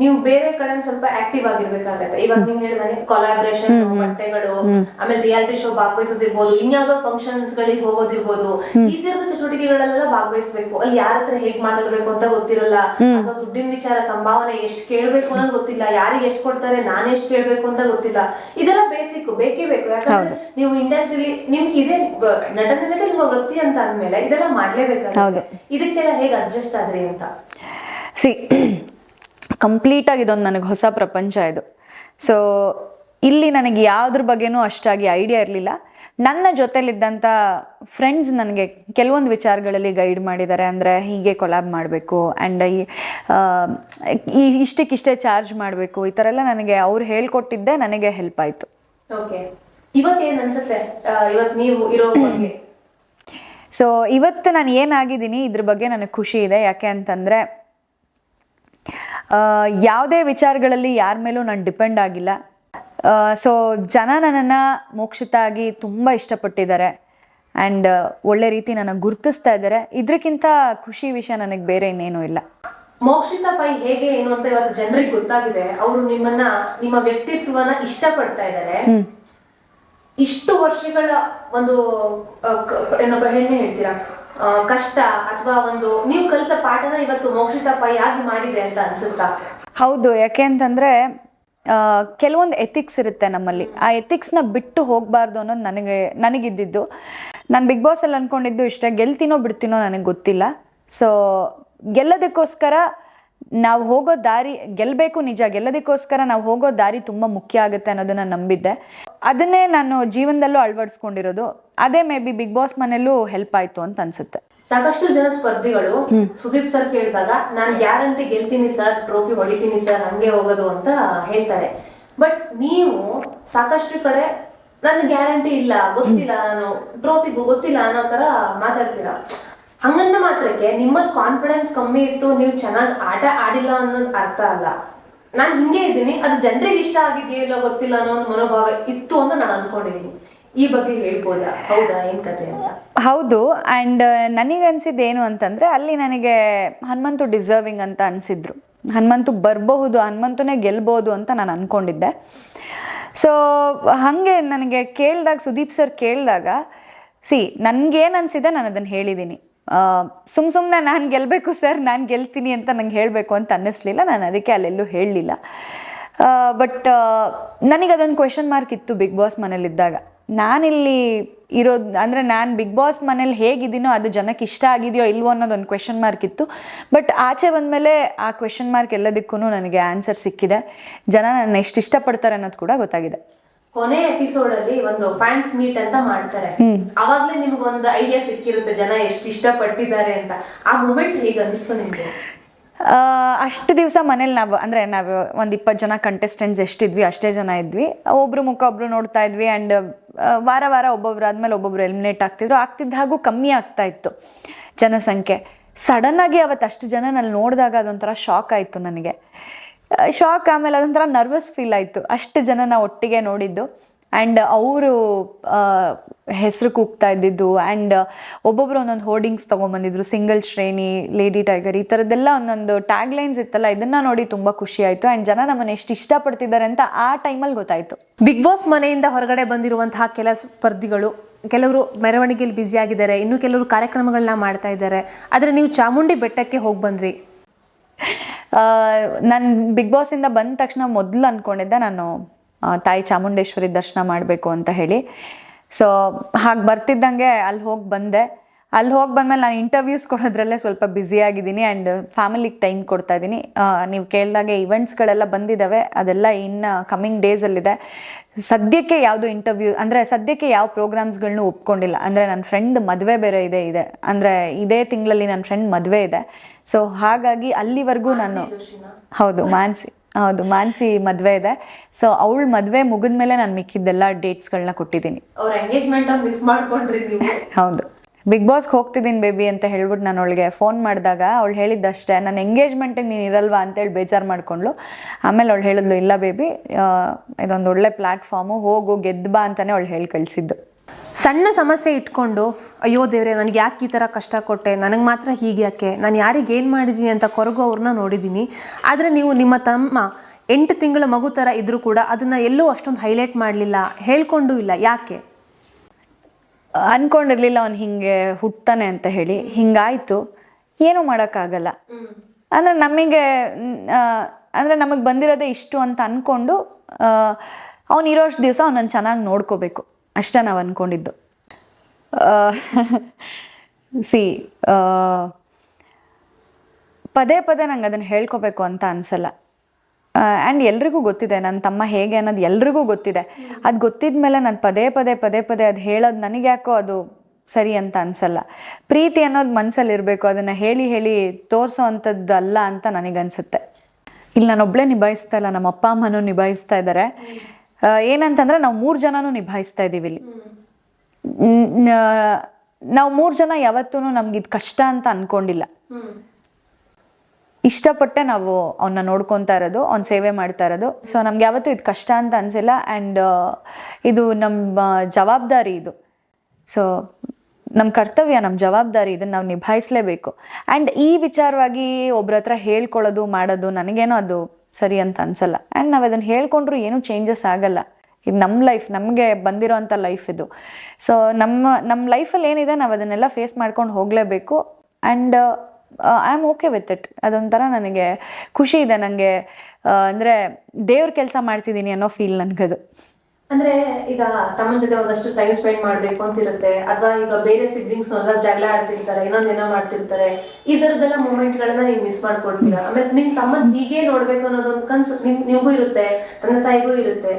Speaker 2: ನೀವು ಬೇರೆ ಕಡೆ ಸ್ವಲ್ಪ ಆಕ್ಟಿವ್ ಆಗಿರ್ಬೇಕಾಗತ್ತೆ. ಇವಾಗ ನೀವು ಹೇಳಿದಂಗೆ ಕೊಲಾಬ್ರೇಷನ್ ಬಟ್ಟೆಗಳು ಆಮೇಲೆ ರಿಯಾಲಿಟಿ ಶೋ ಭಾಗವಹಿಸೋದಿರ್ಬೋದು ಇನ್ಯಾವುದೋ ಫಂಕ್ಷನ್ಸ್ ಗಳಿಗೆ ಹೋಗೋದಿರ್ಬೋದು ಈ ತರದ ಚಟುವಟಿಕೆಗಳಲ್ಲೆಲ್ಲ ಭಾಗವಹಿಸಬೇಕು. ಅಲ್ಲಿ ಯಾರ ಹತ್ರ ಹೇಗ್ ಮಾತಾಡ್ಬೇಕು ಅಂತ ಗೊತ್ತಿರಲ್ಲ. ಅಥವಾ ದುಡ್ಡಿನ ವಿಚಾರ ಸಂಭಾವನೆ ಎಷ್ಟು ಕೇಳ್ಬೇಕು ಅನ್ನೋದು ಗೊತ್ತಿಲ್ಲ. ಯಾರಿಗೆ ಎಷ್ಟು ಕೊಡ್ತಾರೆ ನಾನು ಎಷ್ಟು ಕೇಳ್ಬೇಕು ಅಂತ ಗೊತ್ತಿಲ್ಲ. ಇದೆಲ್ಲ ಬೇಸಿಕ್ ಬೇಕೇ ಬೇಕು. ಯಾಕಂದ್ರೆ ನೀವು ಇಂಡಸ್ಟ್ರಿಲಿ ನಿಮ್ಗೆ ಇದೇ ನಟನೆ ನಿಮ್ಮ ವೃತ್ತಿ ಅಂತ ಅಂದ್ಮೇಲೆ ಇದೆಲ್ಲ ಮಾಡ್ಲೇಬೇಕಾಗುತ್ತೆ. ಇದಕ್ಕೆಲ್ಲ ಹೇಗೆ ಅಡ್ಜಸ್ಟ್ ಆದ್ರಿ ಅಂತ?
Speaker 1: ಸಿ ಕಂಪ್ಲೀಟಾಗಿ ಇದೊಂದು ನನಗೆ ಹೊಸ ಪ್ರಪಂಚ ಇದು. ಸೊ ಇಲ್ಲಿ ನನಗೆ ಯಾವುದ್ರ ಬಗ್ಗೆನೂ ಅಷ್ಟಾಗಿ ಐಡಿಯಾ ಇರಲಿಲ್ಲ. ನನ್ನ ಜೊತೆಲಿದ್ದಂಥ ಫ್ರೆಂಡ್ಸ್ ನನಗೆ ಕೆಲವೊಂದು ವಿಚಾರಗಳಲ್ಲಿ ಗೈಡ್ ಮಾಡಿದ್ದಾರೆ ಅಂದರೆ ಹೀಗೆ ಕೊಲಾಬ್ ಮಾಡಬೇಕು ಆ್ಯಂಡ್ ಈ ಇಷ್ಟಕ್ಕಿಷ್ಟೇ ಚಾರ್ಜ್ ಮಾಡಬೇಕು. ಈ ಥರ ಎಲ್ಲ ನನಗೆ ಅವ್ರು ಹೇಳ್ಕೊಟ್ಟಿದ್ದೆ ನನಗೆ ಹೆಲ್ಪ್ ಆಯಿತು.
Speaker 2: ಓಕೆ ಇವತ್ತೇನ್ ಅನ್ಸುತ್ತೆ? ಆ, ನೀವು ಇರೋ ಬಗ್ಗೆ?
Speaker 1: ಸೊ ಇವತ್ತು ನಾನು ಏನಾಗಿದ್ದೀನಿ ಇದ್ರ ಬಗ್ಗೆ ನನಗೆ ಖುಷಿ ಇದೆ. ಯಾಕೆ ಅಂತಂದರೆ ಯಾವುದೇ ವಿಚಾರಗಳಲ್ಲಿ ಯಾರ ಮೇಲೂ ನಾನು ಡಿಪೆಂಡ್ ಆಗಿಲ್ಲ. ಸೊ ಜನ ನನ್ನನ್ನು ಮೋಕ್ಷಿತಾಗಿ ತುಂಬ ಇಷ್ಟಪಟ್ಟಿದ್ದಾರೆ. ಆ್ಯಂಡ್ ಒಳ್ಳೆ ರೀತಿ ನನಗೆ ಗುರುತಿಸ್ತಾ ಇದ್ದಾರೆ. ಇದಕ್ಕಿಂತ ಖುಷಿ ವಿಷಯ ನನಗೆ ಬೇರೆ ಇನ್ನೇನೂ ಇಲ್ಲ.
Speaker 2: ಮೋಕ್ಷಿತ ಪೈ ಹೇಗೆ ಏನು ಅಂತ ಇವತ್ತು ಜನರಿಗೆ ಗೊತ್ತಾಗಿದೆ. ಅವರು ನಿಮ್ಮನ್ನ ನಿಮ್ಮ ವ್ಯಕ್ತಿತ್ವನ ಇಷ್ಟಪಡ್ತಾ ಇದ್ದಾರೆ. ಇಷ್ಟು ವರ್ಷಗಳ ಒಂದು ಏನೊಬ್ಬ ಹೆಣ್ಣೆ ಹೇಳ್ತೀರಾ? ಕಷ್ಟ ಅಥವಾ ಒಂದು ನೀವು ಕಲಿತ ಪಾಠನ ಇವತ್ತು ಮೋಕ್ಷಿತ ಪೈ ಆಗಿ ಮಾಡಿದೆ ಅಂತ ಅನ್ಸುತ್ತಾ?
Speaker 1: ಹೌದು, ಯಾಕೆ ಅಂತಂದ್ರೆ ಕೆಲವೊಂದು ಎಥಿಕ್ಸ್ ಇರುತ್ತೆ ನಮ್ಮಲ್ಲಿ. ಆ ಎಥಿಕ್ಸ್ನ ಬಿಟ್ಟು ಹೋಗಬಾರ್ದು ಅನ್ನೋದು ನನಗೆ, ನನಗಿದ್ದಿದ್ದು. ನಾನು ಬಿಗ್ ಬಾಸಲ್ಲಿ ಅಂದ್ಕೊಂಡಿದ್ದು ಇಷ್ಟೇ, ಗೆಲ್ತೀನೋ ಬಿಡ್ತೀನೋ ನನಗೆ ಗೊತ್ತಿಲ್ಲ. ಸೊ ಗೆಲ್ಲೋದಕ್ಕೋಸ್ಕರ ನಾವು ಹೋಗೋ ದಾರಿ ಗೆಲ್ಲಬೇಕು ನಿಜ, ಗೆಲ್ಲೋದಕ್ಕೋಸ್ಕರ ನಾವು ಹೋಗೋ ದಾರಿ ತುಂಬ ಮುಖ್ಯ ಆಗುತ್ತೆ ಅನ್ನೋದನ್ನ ನಂಬಿದ್ದೆ. ಅದನ್ನೇ ನಾನು ಜೀವನದಲ್ಲೂ ಅಳವಡಿಸ್ಕೊಂಡಿರೋದು. ಅದೇ ಮೇ ಬಿ ಬಿಗ್ ಬಾಸ್ ಮನೆಯಲ್ಲೂ ಹೆಲ್ಪ್ ಆಯ್ತು ಅಂತ ಅನ್ಸುತ್ತೆ.
Speaker 2: ಸಾಕಷ್ಟು ಜನ ಸ್ಪರ್ಧಿಗಳು ಸುದೀಪ್ ಸರ್ ಕೇಳಿದಾಗ ನಾನ್ ಗ್ಯಾರಂಟಿ ಗೆಲ್ತೀನಿ ಸರ್ ಟ್ರೋಫಿ ಹೊಡಿತೀನಿ ಸರ್ ಹಂಗೆ ಹೋಗೋದು ಅಂತ ಹೇಳ್ತಾರೆ. ಬಟ್ ನೀವು ಸಾಕಷ್ಟು ಕಡೆ ನನ್ ಗ್ಯಾರಂಟಿ ಇಲ್ಲ ಗೊತ್ತಿಲ್ಲ ನಾನು ಟ್ರೋಫಿಗೂ ಗೊತ್ತಿಲ್ಲ ಅನ್ನೋ ತರ ಮಾತಾಡ್ತೀರಾ? ಹಂಗನ್ನ ಮಾತ್ರಕ್ಕೆ ನಿಮ್ಮ ಕಾನ್ಫಿಡೆನ್ಸ್ ಕಮ್ಮಿ ಇತ್ತು ನೀವು ಚೆನ್ನಾಗಿ ಆಟ ಆಡಿಲ್ಲ ಅನ್ನೋದು ಅರ್ಥ ಅಲ್ಲ. ನಾನ್ ಹಿಂಗೆ ಇದ್ದೀನಿ, ಅದು ಜನರಿಗೆ ಇಷ್ಟ ಆಗಿದೆಯೋ ಇಲ್ಲ ಗೊತ್ತಿಲ್ಲ ಅನ್ನೋ ಒಂದು ಮನೋಭಾವ ಇತ್ತು ಅಂತ ನಾನು ಅನ್ಕೊಂಡಿದ್ದೀನಿ. ಈ ಬಗ್ಗೆ ಹೇಳ್ಬೋದಾ? ಹೌದಾ? ಏನ್ ಕತೆ ಅಂತ?
Speaker 1: ಹೌದು ಆ್ಯಂಡ್ ನನಗನ್ಸಿದ್ದು ಏನು ಅಂತಂದ್ರೆ ಅಲ್ಲಿ ನನಗೆ ಹನುಮಂತು ಡಿಸರ್ವಿಂಗ್ ಅಂತ ಅನ್ಸಿದ್ರು. ಹನುಮಂತು ಬರಬಹುದು, ಹನುಮಂತುನೇ ಗೆಲ್ಬೋದು ಅಂತ ನಾನು ಅನ್ಕೊಂಡಿದ್ದೆ. ಸೊ ಹಾಗೆ ನನಗೆ ಕೇಳಿದಾಗ, ಸುದೀಪ್ ಸರ್ ಕೇಳಿದಾಗ ಸಿ ನನಗೇನು ಅನಿಸಿದೆ ನಾನು ಅದನ್ನು ಹೇಳಿದ್ದೀನಿ ಸುಮ್ಮ ಸುಮ್ಮನೆ ನಾನು ಗೆಲ್ಲಬೇಕು ಸರ್, ನಾನು ಗೆಲ್ತೀನಿ ಅಂತ ನಂಗೆ ಹೇಳಬೇಕು ಅಂತ ಅನ್ನಿಸ್ಲಿಲ್ಲ. ನಾನು ಅದಕ್ಕೆ ಅಲ್ಲೆಲ್ಲೂ ಹೇಳಲಿಲ್ಲ. ಬಟ್ ನನಗೆ ಅದೊಂದು ಕ್ವೆಶನ್ ಮಾರ್ಕ್ ಇತ್ತು ಬಿಗ್ ಬಾಸ್ ಮನೇಲಿದ್ದಾಗ ನಾನಿಲ್ಲಿ ಇರೋದು, ಅಂದರೆ ನಾನು ಬಿಗ್ ಬಾಸ್ ಮನೇಲಿ ಹೇಗಿದ್ದೀನೋ ಅದು ಜನಕ್ಕೆ ಇಷ್ಟ ಆಗಿದೆಯೋ ಇಲ್ವೋ ಅನ್ನೋದೊಂದು ಕ್ವೆಶನ್ ಮಾರ್ಕ್ ಇತ್ತು. ಬಟ್ ಆಚೆ ಬಂದಮೇಲೆ ಆ ಕ್ವೆಶನ್ ಮಾರ್ಕ್ ಎಲ್ಲದಕ್ಕೂ ನನಗೆ ಆನ್ಸರ್ ಸಿಕ್ಕಿದೆ. ಜನ ನನ್ನ ಎಷ್ಟು ಇಷ್ಟಪಡ್ತಾರೆ ಅನ್ನೋದು ಕೂಡ ಗೊತ್ತಾಗಿದೆ.
Speaker 2: ಕೊನೆ ಎಪಿಸೋಡ್ ಅಲ್ಲಿ ಒಂದು ಫ್ಯಾನ್ಸ್ ಮೀಟ್ ಅಂತ ಮಾಡ್ತಾರೆ. ಅವಾಗ್ಲೇ ನಿಮ್ಗೊಂದು ಐಡಿಯಾ ಸಿಕ್ಕಿರುತ್ತೆ ಜನ ಎಷ್ಟು ಇಷ್ಟಪಟ್ಟಿದ್ದಾರೆ ಅಂತ. ಆ ಮೂಮೆಂಟ್ ಹೇಗೆ ಅನಿಸ್ತು ನಿಮ್ಗೆ?
Speaker 1: ಅಷ್ಟು ದಿವಸ ಮನೇಲಿ ನಾವು ಅಂದರೆ ನಾವು ಒಂದು ಇಪ್ಪತ್ತು ಜನ ಕಂಟೆಸ್ಟೆಂಟ್ಸ್ ಎಷ್ಟಿದ್ವಿ ಅಷ್ಟೇ ಜನ ಇದ್ವಿ. ಒಬ್ಬರು ಮುಖ ಒಬ್ಬರು ನೋಡ್ತಾ ಇದ್ವಿ ಆ್ಯಂಡ್ ವಾರ ವಾರ ಒಬ್ಬೊಬ್ರು ಆದಮೇಲೆ ಒಬ್ಬೊಬ್ರು ಎಲಿಮಿನೇಟ್ ಆಗ್ತಿದ್ರು. ಆಗ್ತಿದ್ದ ಹಾಗೂ ಕಮ್ಮಿ ಆಗ್ತಾ ಇತ್ತು ಜನಸಂಖ್ಯೆ. ಸಡನ್ನಾಗಿ ಅವತ್ತು ಅಷ್ಟು ಜನ ನಾನು ನೋಡಿದಾಗ ಅದೊಂಥರ ಶಾಕ್ ಆಯಿತು ನನಗೆ. ಶಾಕ್ ಆಮೇಲೆ ಅದೊಂಥರ ನರ್ವಸ್ ಫೀಲ್ ಆಯಿತು. ಅಷ್ಟು ಜನನ ಒಟ್ಟಿಗೆ ನೋಡಿದ್ದು. ಆ್ಯಂಡ್ ಅವರು ಹೆಸರು ಕೂಗ್ತಾ ಇದ್ದಿದ್ದು. ಆ್ಯಂಡ್ ಒಬ್ಬೊಬ್ರು ಒಂದೊಂದು ಹೋರ್ಡಿಂಗ್ಸ್ ತೊಗೊಂಬಂದಿದ್ರು. ಸಿಂಗಲ್ ಶ್ರೇಣಿ ಲೇಡಿ ಟೈಗರ್ ಈ ಥರದ್ದೆಲ್ಲ ಒಂದೊಂದು ಟ್ಯಾಗ್ ಲೈನ್ಸ್ ಇತ್ತಲ್ಲ, ಇದನ್ನು ನೋಡಿ ತುಂಬ ಖುಷಿ ಆಯಿತು. ಆ್ಯಂಡ್ ಜನ ನಮ್ಮನ್ನು ಎಷ್ಟು ಇಷ್ಟಪಡ್ತಿದ್ದಾರೆ ಅಂತ ಆ ಟೈಮಲ್ಲಿ ಗೊತ್ತಾಯಿತು.
Speaker 2: ಬಿಗ್ ಬಾಸ್ ಮನೆಯಿಂದ ಹೊರಗಡೆ ಬಂದಿರುವಂತಹ ಕೆಲ ಸ್ಪರ್ಧಿಗಳು, ಕೆಲವರು ಮೆರವಣಿಗೆಯಲ್ಲಿ ಬ್ಯುಸಿ ಆಗಿದ್ದಾರೆ. ಇನ್ನು ಕೆಲವರು ಕಾರ್ಯಕ್ರಮಗಳನ್ನ ಮಾಡ್ತಾ ಇದ್ದಾರೆ. ಆದರೆ ನೀವು ಚಾಮುಂಡಿ ಬೆಟ್ಟಕ್ಕೆ ಹೋಗಿ ಬಂದ್ರಿ.
Speaker 1: ನಾನು ಬಿಗ್ ಬಾಸಿಂದ ಬಂದ ತಕ್ಷಣ ಮೊದಲು ಅಂದ್ಕೊಂಡಿದ್ದೆ ನಾನು ತಾಯಿ ಚಾಮುಂಡೇಶ್ವರಿ ದರ್ಶನ ಮಾಡಬೇಕು ಅಂತ ಹೇಳಿ. ಸೊ ಹಾಗೆ ಬರ್ತಿದ್ದಂಗೆ ಅಲ್ಲಿ ಹೋಗಿ ಬಂದೆ. ಅಲ್ಲಿ ಹೋಗಿ ಬಂದಮೇಲೆ ನಾನು ಇಂಟರ್ವ್ಯೂಸ್ ಕೊಡೋದ್ರಲ್ಲೇ ಸ್ವಲ್ಪ ಬ್ಯುಸಿ ಆಗಿದ್ದೀನಿ ಆ್ಯಂಡ್ ಫ್ಯಾಮಿಲಿಗೆ ಟೈಮ್ ಕೊಡ್ತಾ ಇದ್ದೀನಿ. ನೀವು ಕೇಳಿದಾಗೆ ಇವೆಂಟ್ಸ್ಗಳೆಲ್ಲ ಬಂದಿದ್ದಾವೆ ಅದೆಲ್ಲ ಇನ್ನು ಕಮ್ಮಿಂಗ್ ಡೇಸಲ್ಲಿದೆ ಸದ್ಯಕ್ಕೆ ಯಾವುದು ಇಂಟರ್ವ್ಯೂ ಅಂದರೆ ಸದ್ಯಕ್ಕೆ ಯಾವ ಪ್ರೋಗ್ರಾಮ್ಸ್ಗಳನ್ನೂ ಒಪ್ಕೊಂಡಿಲ್ಲ. ಅಂದರೆ ನನ್ನ ಫ್ರೆಂಡ್ ಮದುವೆ ಬೇರೆ ಇದೆ ಇದೆ. ಅಂದರೆ ಇದೇ ತಿಂಗಳಲ್ಲಿ ನನ್ನ ಫ್ರೆಂಡ್ ಮದುವೆ ಇದೆ. ಸೊ ಹಾಗಾಗಿ ಅಲ್ಲಿವರೆಗೂ ನಾನು ಹೌದು ಮಾನ್ಸಿ ಹೌದು ಮಾನ್ಸಿ ಮದುವೆ ಇದೆ. ಸೊ ಅವಳ ಮದುವೆ ಮುಗಿದ್ಮೇಲೆ ನಾನು ಮಿಕ್ಕಿದ್ದೆಲ್ಲ ಡೇಟ್ಸ್ಗಳನ್ನ ಕೊಟ್ಟಿದ್ದೀನಿ.
Speaker 2: ಅವ್ರ ಎಂಗೇಜ್ಮೆಂಟ್ ಮಿಸ್ ಮಾಡ್ಕೊಂಡ್ರಿ ನೀವು.
Speaker 1: ಹೌದು. ಬಿಗ್ ಬಾಸ್ಗೆ ಹೋಗ್ತಿದ್ದೀನಿ ಬೇಬಿ ಅಂತ ಹೇಳ್ಬಿಟ್ಟು ನಾನು ಅವಳಿಗೆ ಫೋನ್ ಮಾಡಿದಾಗ ಅವಳು ಹೇಳಿದ್ದಷ್ಟೇ ನನ್ನ ಎಂಗೇಜ್ಮೆಂಟಿಗೆ ನೀನು ಇರಲ್ವಾ? ಅಂತೇಳಿ ಬೇಜಾರು ಮಾಡ್ಕೊಂಡ್ಳು. ಆಮೇಲೆ ಅವಳು ಹೇಳಿದ್ಲು ಇಲ್ಲ ಬೇಬಿ ಇದೊಂದು ಒಳ್ಳೆ ಪ್ಲ್ಯಾಟ್ಫಾರ್ಮು ಹೋಗು ಗೆದ್ದು ಬಾ ಅಂತಲೇ ಅವಳು ಹೇಳಿ ಕಳಿಸಿದ್ದು.
Speaker 2: ಸಣ್ಣ ಸಮಸ್ಯೆ ಇಟ್ಕೊಂಡು, ಅಯ್ಯೋ ದೇವ್ರೆ, ನನಗೆ ಯಾಕೆ ಈ ಥರ ಕಷ್ಟ ಕೊಟ್ಟೆ? ನನಗೆ ಮಾತ್ರ ಹೀಗೆ ಯಾಕೆ? ನಾನು ಯಾರಿಗೆ ಏನು ಮಾಡಿದ್ದೀನಿ ಅಂತ ಕೊರಗೋವ್ರನ್ನ ನೋಡಿದ್ದೀನಿ. ಆದರೆ ನೀವು ನಿಮ್ಮ ತಮ್ಮ ಎಂಟು ತಿಂಗಳ ಮಗು ಥರ ಇದ್ರೂ ಕೂಡ ಅದನ್ನು ಎಲ್ಲೂ ಅಷ್ಟೊಂದು ಹೈಲೈಟ್ ಮಾಡಲಿಲ್ಲ, ಹೇಳ್ಕೊಂಡು ಇಲ್ಲ. ಯಾಕೆ?
Speaker 1: ಅನ್ಕೊಂಡಿರ್ಲಿಲ್ಲ ಅವ್ನು ಹಿಂಗೆ ಹುಟ್ತಾನೆ ಅಂತ ಹೇಳಿ. ಹಿಂಗಾಯಿತು. ಏನೂ ಮಾಡೋಕ್ಕಾಗಲ್ಲ. ಅಂದರೆ ನಮಗೆ ಅಂದರೆ ನಮಗೆ ಬಂದಿರೋದೇ ಇಷ್ಟು ಅಂತ ಅಂದ್ಕೊಂಡು ಅವ್ನು ಇರೋಷ್ಟು ದಿವಸ ಅವನನ್ನು ಚೆನ್ನಾಗಿ ನೋಡ್ಕೋಬೇಕು. ಅಷ್ಟೇ ನಾವು ಅಂದ್ಕೊಂಡಿದ್ದು ಸಿ ಪದೇ ಪದೇ ನಂಗೆ ಅದನ್ನು ಹೇಳ್ಕೊಬೇಕು ಅಂತ ಅನಿಸಲ್ಲ. ಆ್ಯಂಡ್ ಎಲ್ರಿಗೂ ಗೊತ್ತಿದೆ ನನ್ನ ತಮ್ಮ ಹೇಗೆ ಅನ್ನೋದು ಎಲ್ರಿಗೂ ಗೊತ್ತಿದೆ. ಅದು ಗೊತ್ತಿದ ಮೇಲೆ ನಾನು ಪದೇ ಪದೇ ಪದೇ ಪದೇ ಅದು ಹೇಳೋದು ನನಗೆ ಯಾಕೋ ಅದು ಸರಿ ಅಂತ ಅನಿಸಲ್ಲ. ಪ್ರೀತಿ ಅನ್ನೋದು ಮನಸ್ಸಲ್ಲಿ ಇರಬೇಕು, ಅದನ್ನು ಹೇಳಿ ಹೇಳಿ ತೋರಿಸೋ ಅಂಥದ್ದು ಅಲ್ಲ ಅಂತ ನನಗನ್ಸುತ್ತೆ. ಇಲ್ಲಿ ನಾನೊಬ್ಬಳೇ ನಿಭಾಯಿಸ್ತಾ ಇಲ್ಲ ನಮ್ಮ ಅಪ್ಪ ಅಮ್ಮನೂ ನಿಭಾಯಿಸ್ತಾ ಇದ್ದಾರೆ ಏನಂತಂದ್ರೆ ನಾವು ಮೂರು ಜನನೂ ನಿಭಾಯಿಸ್ತಾ ಇದ್ದೀವಿ ಇಲ್ಲಿ. ನಾವು ಮೂರು ಜನ ಯಾವತ್ತೂ ನಮ್ಗೆ ಇದು ಕಷ್ಟ ಅಂತ ಅನ್ಕೊಂಡಿಲ್ಲ. ಇಷ್ಟಪಟ್ಟೆ ನಾವು ಅವನ್ನ ನೋಡ್ಕೊತಾ ಇರೋದು ಅವ್ನ ಸೇವೆ ಮಾಡ್ತಾ ಇರೋದು. ಸೊ ನಮ್ಗೆ ಯಾವತ್ತೂ ಇದು ಕಷ್ಟ ಅಂತ ಅನ್ಸಿಲ್ಲ. ಆ್ಯಂಡ್ ಇದು ನಮ್ಮ ಜವಾಬ್ದಾರಿ ಇದು. ಸೊ ನಮ್ಮ ಕರ್ತವ್ಯ ನಮ್ಮ ಜವಾಬ್ದಾರಿ ಇದನ್ನು ನಾವು ನಿಭಾಯಿಸಲೇಬೇಕು. ಆ್ಯಂಡ್ ಈ ವಿಚಾರವಾಗಿ ಒಬ್ರ ಹತ್ರ ಹೇಳ್ಕೊಳ್ಳೋದು ಮಾಡೋದು ನನಗೇನೋ ಅದು ಸರಿ ಅಂತ ಅನ್ಸಲ್ಲ. ಆ್ಯಂಡ್ ನಾವು ಅದನ್ನು ಹೇಳ್ಕೊಂಡ್ರು ಏನೂ ಚೇಂಜಸ್ ಆಗಲ್ಲ. ಇದು ನಮ್ಮ ಲೈಫ್ ನಮಗೆ ಬಂದಿರೋಂಥ ಲೈಫ್ ಇದು. ಸೊ ನಮ್ಮ ನಮ್ಮ ಲೈಫಲ್ಲಿ ಏನಿದೆ ನಾವು ಅದನ್ನೆಲ್ಲ ಫೇಸ್ ಮಾಡ್ಕೊಂಡು ಹೋಗಲೇಬೇಕು. And I am okay with it ಅದೊಂಥರ ನನಗೆ ಖುಷಿ ಇದೆ ನನಗೆ ಅಂದರೆ ದೇವ್ರ ಕೆಲಸ ಮಾಡ್ತಿದ್ದೀನಿ ಅನ್ನೋ ಫೀಲ್ ನನಗದು.
Speaker 2: ಅಂದ್ರೆ ಈಗ ತಮ್ಮನ ಜೊತೆ ಒಂದಷ್ಟು ಟೈಮ್ ಸ್ಪೆಂಡ್ ಮಾಡ್ಬೇಕು ಅಂತ ಇರುತ್ತೆ ಅಥವಾ ಈಗ ಬೇರೆ ಸಿಬ್ಲಿಂಗ್ಸ್ ನೋಡಿದಾಗ ಜಗಳ ಆಡ್ತಿರ್ತಾರೆ, ಇನ್ನೊಂದ್ ಏನೋ ಮಾಡ್ತಿರ್ತಾರೆ. ಈ ತರದೆಲ್ಲ ಮೂಮೆಂಟ್ ಗಳನ್ನ ನೀವು ಮಿಸ್ ಮಾಡ್ಕೊಡ್ತೀರಾ ಆಮೇಲೆ ನಿಮ್ ತಮ್ಮನ್ ಹೀಗೆ ನೋಡ್ಬೇಕು ಅನ್ನೋದೊಂದು ಕನ್ಸು ನಿಮ್, ನಿಮ್ಗೂ ಇರುತ್ತೆ ತಂದೆ ತಾಯಿಗೂ ಇರುತ್ತೆ.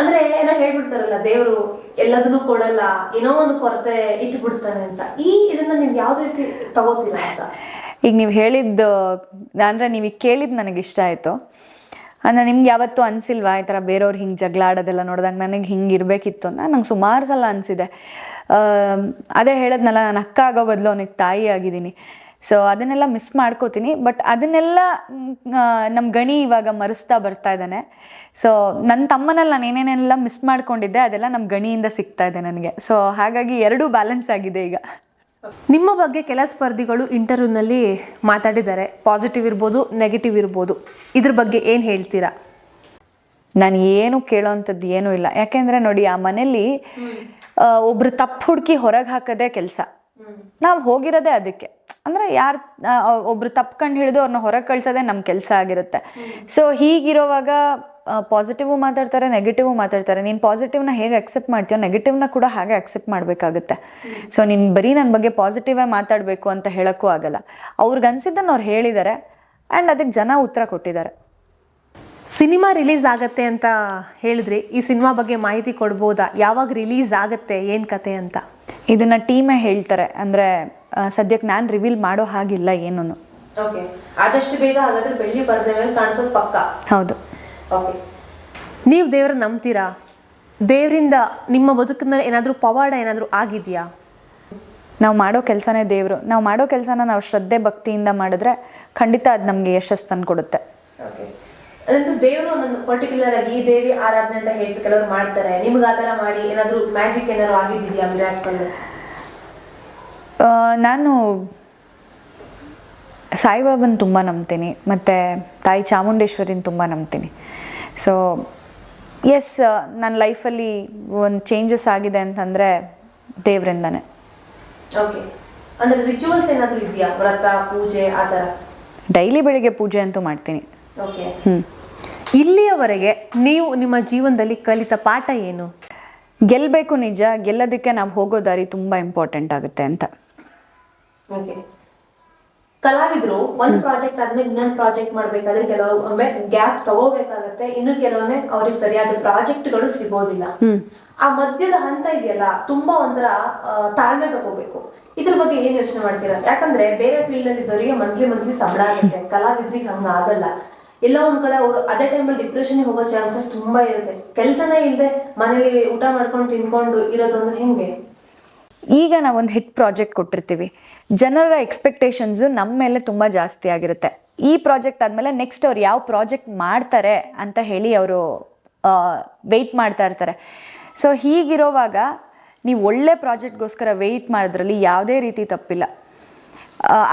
Speaker 2: ಅಂದ್ರೆ ಏನೋ ಹೇಳ್ಬಿಡ್ತಾರಲ್ಲ, ದೇವರು ಎಲ್ಲದನ್ನೂ ಕೊಡಲ್ಲ, ಏನೋ ಒಂದು ಕೊರತೆ ಇಟ್ಬಿಡ್ತಾನೆ ಅಂತ. ಈ ಇದನ್ನ ನೀವ್ ಯಾವ ರೀತಿ ತಗೋತೀರಾ ಅಂತ?
Speaker 1: ಈಗ ನೀವು ಹೇಳಿದ್ದು, ಅಂದ್ರೆ ನೀವು ಕೇಳಿದ್ದು ನನಗೆ ಇಷ್ಟ ಆಯಿತು. ಅಂದರೆ ನಿಮ್ಗೆ ಯಾವತ್ತೂ ಅನಿಸಿಲ್ವಾ ಈ ಥರ ಬೇರೆಯವ್ರು ಹಿಂಗೆ ಜಗಳ ಆಡೋದೆಲ್ಲ ನೋಡಿದಾಗ ನನಗೆ ಹಿಂಗೆ ಇರಬೇಕಿತ್ತು ಅಂತ? ನಂಗೆ ಸುಮಾರು ಸಲ ಅನಿಸಿದೆ. ಅದೇ ಹೇಳೋದ್ನಲ್ಲ, ನಾನು ಅಕ್ಕ ಆಗೋ ಬದಲು ಅವನಿಗೆ ತಾಯಿ ಆಗಿದ್ದೀನಿ. ಸೊ ಅದನ್ನೆಲ್ಲ ಮಿಸ್ ಮಾಡ್ಕೋತೀನಿ. ಬಟ್ ಅದನ್ನೆಲ್ಲ ನಮ್ಮ ಗಣಿ ಇವಾಗ ಮರೆಸ್ತಾ ಬರ್ತಾ ಇದ್ದಾನೆ. ಸೊ ನನ್ನ ತಮ್ಮನಲ್ಲಿ, ನಾನು ಏನೇನೆಲ್ಲ ಮಿಸ್ ಮಾಡ್ಕೊಂಡಿದ್ದೆ, ಅದೆಲ್ಲ ನಮ್ಮ ಗಣಿಯಿಂದ ಸಿಗ್ತಾ ಇದೆ ನನಗೆ. ಸೊ ಹಾಗಾಗಿ ಎರಡೂ ಬ್ಯಾಲೆನ್ಸ್ ಆಗಿದೆ ಈಗ.
Speaker 2: ನಿಮ್ಮ ಬಗ್ಗೆ ಕೆಲ ಸ್ಪರ್ಧಿಗಳು ಇಂಟರ್ವ್ಯೂನಲ್ಲಿ ಮಾತಾಡಿದ್ದಾರೆ. ಪಾಸಿಟಿವ್ ಇರ್ಬೋದು, ನೆಗೆಟಿವ್ ಇರ್ಬೋದು. ಇದ್ರ ಬಗ್ಗೆ ಏನು ಹೇಳ್ತೀರಾ?
Speaker 1: ನಾನು ಏನು ಕೇಳೋವಂಥದ್ದು ಏನೂ ಇಲ್ಲ. ಯಾಕೆಂದರೆ ನೋಡಿ, ಆ ಮನೇಲಿ ಒಬ್ರು ತಪ್ಪು ಹುಡುಕಿ ಹೊರಗೆ ಹಾಕೋದೇ ಕೆಲಸ. ನಾವು ಹೋಗಿರೋದೇ ಅದಕ್ಕೆ. ಅಂದರೆ ಯಾರು ಒಬ್ರು ತಪ್ಪು ಕಂಡು ಹಿಡಿದು ಅವ್ರನ್ನ ಹೊರಗೆ ಕಳ್ಸೋದೇ ನಮ್ಮ ಕೆಲಸ ಆಗಿರುತ್ತೆ. ಸೊ ಹೀಗಿರೋವಾಗ ಪಾಸಿಟಿವು ಮಾತಾಡ್ತಾರೆ ನೆಗೆಟಿವು ಮಾತಾಡ್ತಾರೆ. ನೀನು ಪಾಸಿಟಿವ್ನ ಹೇಗೆ ಅಕ್ಸೆಪ್ಟ್ ಮಾಡ್ತೀಯೋ ನೆಗೆಟಿವ್ನ ಕೂಡ ಹಾಗೆ ಅಕ್ಸೆಪ್ಟ್ ಮಾಡಬೇಕಾಗುತ್ತೆ. ಸೊ ನೀನು ಬರೀ ನನ್ನ ಬಗ್ಗೆ ಪಾಸಿಟಿವೇ ಮಾತಾಡಬೇಕು ಅಂತ ಹೇಳೋಕ್ಕೂ ಆಗಲ್ಲ. ಅವ್ರಿಗೆ ಅನ್ಸಿದ್ದನ್ನು ಅವ್ರು ಹೇಳಿದ್ದಾರೆ ಆ್ಯಂಡ್ ಅದಕ್ಕೆ ಜನ ಉತ್ತರ ಕೊಟ್ಟಿದ್ದಾರೆ
Speaker 2: ಸಿನಿಮಾ ರಿಲೀಸ್ ಆಗತ್ತೆ ಅಂತ ಹೇಳಿದ್ರಿ. ಈ ಸಿನಿಮಾ ಬಗ್ಗೆ ಮಾಹಿತಿ ಕೊಡ್ಬೋದಾ? ಯಾವಾಗ ರಿಲೀಸ್ ಆಗತ್ತೆ ಏನು ಕತೆ ಅಂತ?
Speaker 1: ಇದನ್ನು ಟೀಮೇ ಹೇಳ್ತಾರೆ. ಅಂದರೆ ಸದ್ಯಕ್ಕೆ ನಾನು ರಿವೀಲ್ ಮಾಡೋ ಹಾಗಿಲ್ಲ ಏನೂ
Speaker 2: ಓಕೆ ಆದಷ್ಟು ಬೇಗ ಹಾಗಾದ್ರೆ ಬೆಳ್ಳಿ ಪರದೆ ಮೇಲೆ ಕಾಣಿಸೋದು ಪಕ್ಕ?
Speaker 1: ಹೌದು.
Speaker 2: ಓಕೆ ನೀವು ದೇವರ ನಂಬ್ತೀರಾ? ದೇವರಿಂದ ನಿಮ್ಮ ಬದುಕಿನಲ್ಲಿ ಏನಾದರೂ ಪವಾಡ ಏನಾದರೂ ಆಗಿದೆಯಾ?
Speaker 1: ನಾವು ಮಾಡೋ ಕೆಲಸನೇ ದೇವರು. ನಾವು ಮಾಡೋ ಕೆಲಸನ ನಾವು ಶ್ರದ್ಧೆ ಭಕ್ತಿಯಿಂದ ಮಾಡಿದ್ರೆ ಖಂಡಿತ ಅದು ನಮಗೆ ಯಶಸ್ಸು
Speaker 2: ಕೊಡುತ್ತೆ. ಅದಂತೂ ದೇವರು ಒಂದೊಂದು ಪರ್ಟಿಕ್ಯುಲರ್ ಆಗಿ ಈ ದೇವಿ ಆರಾಧನೆ ಅಂತ ಹೇಳ್ತಾ ಕೆಲವರು ಮಾಡ್ತಾರೆ. ನಿಮ್ಗೆ ಆ ಥರ ಮಾಡಿ ಏನಾದರೂ ಮ್ಯಾಜಿಕ್ ಏನಾದ್ರು ಆಗಿದ್ದಿದೆಯಾ ಮಿರಾಕಲ್
Speaker 1: ನಾನು ಸಾಯಿಬಾಬನ್ ತುಂಬ ನಂಬ್ತೀನಿ ಮತ್ತು ತಾಯಿ ಚಾಮುಂಡೇಶ್ವರಿನ ತುಂಬ ನಂಬ್ತೀನಿ. ಸೊ ಎಸ್ ನನ್ನ ಲೈಫಲ್ಲಿ ಒಂದು ಚೇಂಜಸ್ ಆಗಿದೆ ಅಂತಂದರೆ ದೇವರಿಂದನೇ.
Speaker 2: ಓಕೆ ಅಂದರೆ ರಿಚುವಲ್ಸ್ ಏನಾದರೂ ಇದೆಯಾ? ವ್ರತ ಪೂಜೆ ಆ ಥರ?
Speaker 1: ಡೈಲಿ ಬೆಳಿಗ್ಗೆ ಪೂಜೆ ಅಂತೂ ಮಾಡ್ತೀನಿ.
Speaker 2: ಓಕೆ
Speaker 1: ಹ್ಞೂ
Speaker 2: ಇಲ್ಲಿಯವರೆಗೆ ನೀವು ನಿಮ್ಮ ಜೀವನದಲ್ಲಿ ಕಲಿತ ಪಾಠ ಏನು?
Speaker 1: ಗೆಲ್ಲಬೇಕು ನಿಜ ಗೆಲ್ಲೋದಕ್ಕೆ ನಾವು ಹೋಗೋ ದಾರಿ ತುಂಬ ಇಂಪಾರ್ಟೆಂಟ್ ಆಗುತ್ತೆ ಅಂತ.
Speaker 2: ಓಕೆ ಕಲಾವಿದ್ರು ಒಂದು ಪ್ರಾಜೆಕ್ಟ್ ಆದ್ಮೇಲೆ ಇನ್ನೊಂದು ಪ್ರಾಜೆಕ್ಟ್ ಮಾಡ್ಬೇಕಾದ್ರೆ ಕೆಲವೊಮ್ಮೆ ಗ್ಯಾಪ್ ತಗೋಬೇಕಾಗತ್ತೆ. ಇನ್ನು ಕೆಲವೊಮ್ಮೆ ಅವ್ರಿಗೆ ಸರಿಯಾದ ಪ್ರಾಜೆಕ್ಟ್ಗಳು ಸಿಗೋದಿಲ್ಲ. ಆ ಮಧ್ಯದ ಹಂತ ಇದೆಯಲ್ಲ ತುಂಬಾ ಒಂಥರ ತಾಳ್ಮೆ ತಗೋಬೇಕು. ಇದ್ರ ಬಗ್ಗೆ ಏನ್ ಯೋಚನೆ ಮಾಡ್ತೀರಾ? ಯಾಕಂದ್ರೆ ಬೇರೆ ಫೀಲ್ಡ್ ಅಲ್ಲಿ ಇದ್ದವರಿಗೆ ಮಂತ್ಲಿ ಮಂತ್ಲಿ ಸಂಬಳ ಆಗುತ್ತೆ. ಕಲಾವಿದ್ರಿಗೆ ಹಂಗ ಆಗಲ್ಲ. ಎಲ್ಲ ಒಂದ್ ಕಡೆ ಅವ್ರು ಅದೇ ಟೈಮಲ್ಲಿ ಡಿಪ್ರೆಷನ್ ಹೋಗೋ ಚಾನ್ಸಸ್ ತುಂಬಾ ಇರುತ್ತೆ. ಕೆಲಸನೇ ಇಲ್ಲದೆ ಮನೇಲಿ ಊಟ ಮಾಡ್ಕೊಂಡು ತಿನ್ಕೊಂಡು ಇರೋದು ಅಂದ್ರೆ ಹೆಂಗೆ?
Speaker 1: ಈಗ ನಾವೊಂದು ಹಿಟ್ ಪ್ರಾಜೆಕ್ಟ್ ಕೊಟ್ಟಿರ್ತೀವಿ. ಜನರ ಎಕ್ಸ್ಪೆಕ್ಟೇಷನ್ಸು ನಮ್ಮ ಮೇಲೆ ತುಂಬ ಜಾಸ್ತಿ ಆಗಿರುತ್ತೆ. ಈ ಪ್ರಾಜೆಕ್ಟ್ ಆದಮೇಲೆ ನೆಕ್ಸ್ಟ್ ಅವ್ರು ಯಾವ ಪ್ರಾಜೆಕ್ಟ್ ಮಾಡ್ತಾರೆ ಅಂತ ಹೇಳಿ ಅವರು ವೆಯ್ಟ್ ಮಾಡ್ತಾ ಇರ್ತಾರೆ. ಸೊ ಹೀಗಿರೋವಾಗ ನೀವು ಒಳ್ಳೆ ಪ್ರಾಜೆಕ್ಟ್ಗೋಸ್ಕರ ವೆಯ್ಟ್ ಮಾಡೋದ್ರಲ್ಲಿ ಯಾವುದೇ ರೀತಿ ತಪ್ಪಿಲ್ಲ.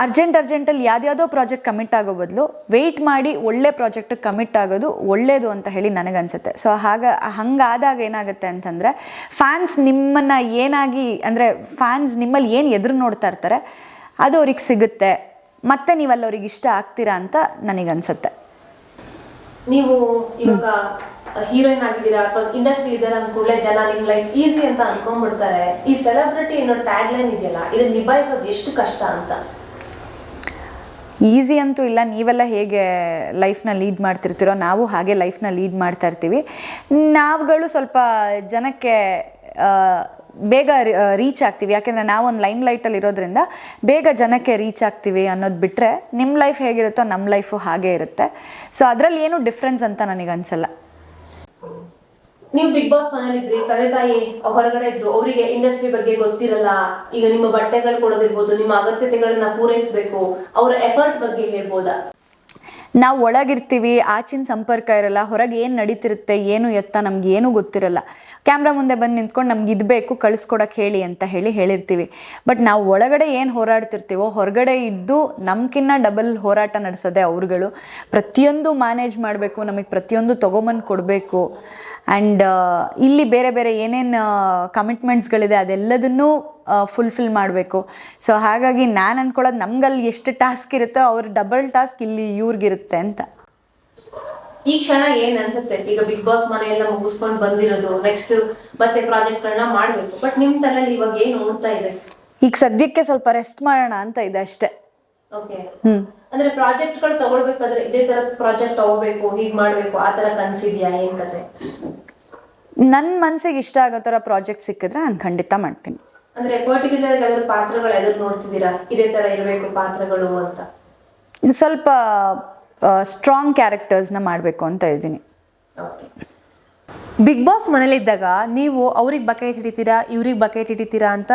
Speaker 1: ಅರ್ಜೆಂಟ್ ಅರ್ಜೆಂಟಲ್ಲಿ ಯಾವುದ್ಯಾವುದೋ ಪ್ರಾಜೆಕ್ಟ್ ಕಮಿಟ್ ಆಗೋ ಬದಲು ವೆಯ್ಟ್ ಮಾಡಿ ಒಳ್ಳೆ ಪ್ರಾಜೆಕ್ಟಿಗೆ ಕಮಿಟ್ ಆಗೋದು ಒಳ್ಳೆಯದು ಅಂತ ಹೇಳಿ ನನಗನ್ಸುತ್ತೆ. ಸೊ ಹಾಗ, ಹಂಗಾದಾಗ ಏನಾಗುತ್ತೆ ಅಂತಂದರೆ ಫ್ಯಾನ್ಸ್ ನಿಮ್ಮನ್ನು ಏನಾಗಿ, ಅಂದರೆ ಫ್ಯಾನ್ಸ್ ನಿಮ್ಮಲ್ಲಿ ಏನು ಎದುರು ನೋಡ್ತಾ ಇರ್ತಾರೆ, ಅದು ಅವ್ರಿಗೆ ಸಿಗುತ್ತೆ. ಮತ್ತೆ ನೀವಲ್ಲಿ ಅವ್ರಿಗೆ ಇಷ್ಟ ಆಗ್ತೀರಾ ಅಂತ ನನಗನ್ಸುತ್ತೆ.
Speaker 2: ನೀವು ಇವಾಗ ಹೀರೋಯಿನ್ ಆಗಿದ್ದೀರಾ? ಅಥವಾ ಇಂಡಸ್ಟ್ರಿ ಇದ್ದಾರೆ ಅಂದ ಕೂಡಲೇ ಜನ ನಿಮ್ ಲೈಫ್ ಈಸಿ ಅಂತ ಅನ್ಕೊಂಡ್ಬಿಡ್ತಾರೆ. ಈ ಸೆಲೆಬ್ರಿಟಿ ಅನ್ನೋ ಟ್ಯಾಗ್ ಲೈನ್ ಇದೆಯಲ್ಲ ಇದನ್ನ ನಿಭಾಯಿಸೋದು ಎಷ್ಟು ಕಷ್ಟ ಅಂತ?
Speaker 1: ಈಸಿ ಅಂತೂ ಇಲ್ಲ, ನೀವೆಲ್ಲ ಹೇಗೆ ಲೈಫ್ನ ಲೀಡ್ ಮಾಡ್ತಿರ್ತೀರೋ ನಾವು ಹಾಗೆ ಲೈಫ್ನ ಲೀಡ್ ಮಾಡ್ತಾ ಇರ್ತೀವಿ. ನಾವುಗಳು ಸ್ವಲ್ಪ ಜನಕ್ಕೆ ಬೇಗ ರೀಚ್ ಆಗ್ತೀವಿ. ಯಾಕೆಂದರೆ ನಾವೊಂದು ಲೈಮ್ ಲೈಟಲ್ಲಿ ಇರೋದ್ರಿಂದ ಬೇಗ ಜನಕ್ಕೆ ರೀಚ್ ಆಗ್ತೀವಿ ಅನ್ನೋದು ಬಿಟ್ಟರೆ ನಿಮ್ಮ ಲೈಫ್ ಹೇಗಿರುತ್ತೋ ನಮ್ಮ ಲೈಫು ಹಾಗೇ ಇರುತ್ತೆ. ಸೊ ಅದರಲ್ಲಿ ಏನು ಡಿಫ್ರೆನ್ಸ್ ಅಂತ ನನಗೆ ಅನ್ಸಲ್ಲ.
Speaker 2: ನೀವು ಬಿಗ್ ಬಾಸ್ ಮನೇಲಿ ಇದ್ರಿ ತಂದೆ ತಾಯಿ ಹೊರಗಡೆ ಇದ್ರು, ಅವರಿಗೆ ಇಂಡಸ್ಟ್ರಿ ಬಗ್ಗೆ ಗೊತ್ತಿರಲ್ಲ, ಈಗ ನಿಮ್ಮ ಬಟ್ಟೆಗಳು ಕೊಡೋದಿರ್ಬೋದು, ನಿಮ್ಮ ಅಗತ್ಯತೆಗಳನ್ನ ಪೂರೈಸಬೇಕು, ಅವರ ಎಫರ್ಟ್ ಬಗ್ಗೆ ಹೇಳ್ಬೋದಾ?
Speaker 1: ನಾವು ಒಳಗಿರ್ತೀವಿ, ಆಚಿನ ಸಂಪರ್ಕ ಇರಲ್ಲ, ಹೊರಗೆ ಏನು ನಡೀತಿರುತ್ತೆ, ಏನು ಎತ್ತ ನಮ್ಗೆ ಏನೂ ಗೊತ್ತಿರಲ್ಲ. ಕ್ಯಾಮ್ರಾ ಮುಂದೆ ಬಂದು ನಿಂತ್ಕೊಂಡು ನಮ್ಗೆ ಇದು ಬೇಕು ಕಳಿಸ್ಕೊಡಕ್ಕೆ ಹೇಳಿ ಅಂತ ಹೇಳಿ ಹೇಳಿರ್ತೀವಿ. ಬಟ್ ನಾವು ಒಳಗಡೆ ಏನು ಹೋರಾಡ್ತಿರ್ತೀವೋ, ಹೊರಗಡೆ ಇದ್ದು ನಮ್ಕಿನ್ನ ಡಬಲ್ ಹೋರಾಟ ನಡೆಸೋದೆ ಅವ್ರುಗಳು. ಪ್ರತಿಯೊಂದು ಮ್ಯಾನೇಜ್ ಮಾಡಬೇಕು, ನಮಗೆ ಪ್ರತಿಯೊಂದು ತೊಗೊಂಬಂದು ಕೊಡಬೇಕು. ಆ್ಯಂಡ್ ಇಲ್ಲಿ ಬೇರೆ ಬೇರೆ ಏನೇನು ಕಮಿಟ್ಮೆಂಟ್ಸ್ಗಳಿದೆ ಅದೆಲ್ಲದನ್ನೂ ಫುಲ್ಫಿಲ್ ಮಾಡಬೇಕು. ಸೊ ಹಾಗಾಗಿ ನಾನು ಅಂದ್ಕೊಳ್ಳೋದು ನಮ್ಗಲ್ಲಿ ಎಷ್ಟು ಟಾಸ್ಕ್ ಇರುತ್ತೋ ಅವ್ರ ಡಬಲ್ ಟಾಸ್ಕ್ ಇಲ್ಲಿ ಇವ್ರಿಗಿರುತ್ತೆ ಅಂತ.
Speaker 2: ಈ ಕ್ಷಣ ಏನ್ ಅನ್ಸುತ್ತೆ? ಈಗ ಬಿಗ್ ಬಾಸ್ ಮನೆಯೆಲ್ಲ ಮುಗಿಸ್ಕೊಂಡು ಬಂದಿರೋದು ನೆಕ್ಸ್ಟ್ ಮತ್ತೆ ಪ್ರಾಜೆಕ್ಟ್ ಗಳನ್ನ ಮಾಡ್ಬೇಕು. ಬಟ್ ನಿಮ್ ತಲೆಯಲ್ಲಿ ಇವಾಗ ಏನ್ ನೋಡ್ತಾ ಇದೆ?
Speaker 1: ಈಗ ಸದ್ಯಕ್ಕೆ ಸ್ವಲ್ಪ ರೆಸ್ಟ್ ಮಾಡೋಣ ಅಂತ ಇದೆ ಅಷ್ಟೇ.
Speaker 2: ಓಕೆ ಅಂದ್ರೆ ಪ್ರಾಜೆಕ್ಟ್ಗಳು ತಗೊಳ್ಬೇಕಾದ್ರೆ ಇದೇ ತರ ಪ್ರಾಜೆಕ್ಟ್ ತಗೋಬೇಕು ಹೀಗ್ ಮಾಡ್ಬೇಕು ಆ ತರ ಕನ್ಸಿದ್ಯಾ ಏನ್ ಕತೆ?
Speaker 1: ನನ್ನ ಮನ್ಸಿಗೆ ಇಷ್ಟ ಆಗೋ ಥರ ಪ್ರಾಜೆಕ್ಟ್ ಸಿಕ್ಕಿದ್ರೆ ನಾನು ಖಂಡಿತ ಮಾಡ್ತೀನಿ.
Speaker 2: ಅಂದ್ರೆ ಪರ್ಟಿಕ್ಯುಲರ್ ಆಗಿ ಪಾತ್ರಗಳು ಎದುರು ನೋಡ್ತಿದ್ದೀರಾ? ಇದೇ ತರ ಇರಬೇಕು ಪಾತ್ರಗಳು ಅಂತ.
Speaker 1: ಸ್ವಲ್ಪ ಸ್ಟ್ರಾಂಗ್ ಕ್ಯಾರೆಕ್ಟರ್ಸ್ನ ಮಾಡಬೇಕು ಅಂತ ಇದ್ದೀನಿ.
Speaker 2: ಬಿಗ್ ಬಾಸ್ ಮನೇಲಿದ್ದಾಗ ನೀವು ಅವ್ರಿಗೆ ಬಕೆಟ್ ಹಿಡಿತೀರಾ ಇವ್ರಿಗೆ ಬಕೆಟ್ ಹಿಡಿತೀರಾ ಅಂತ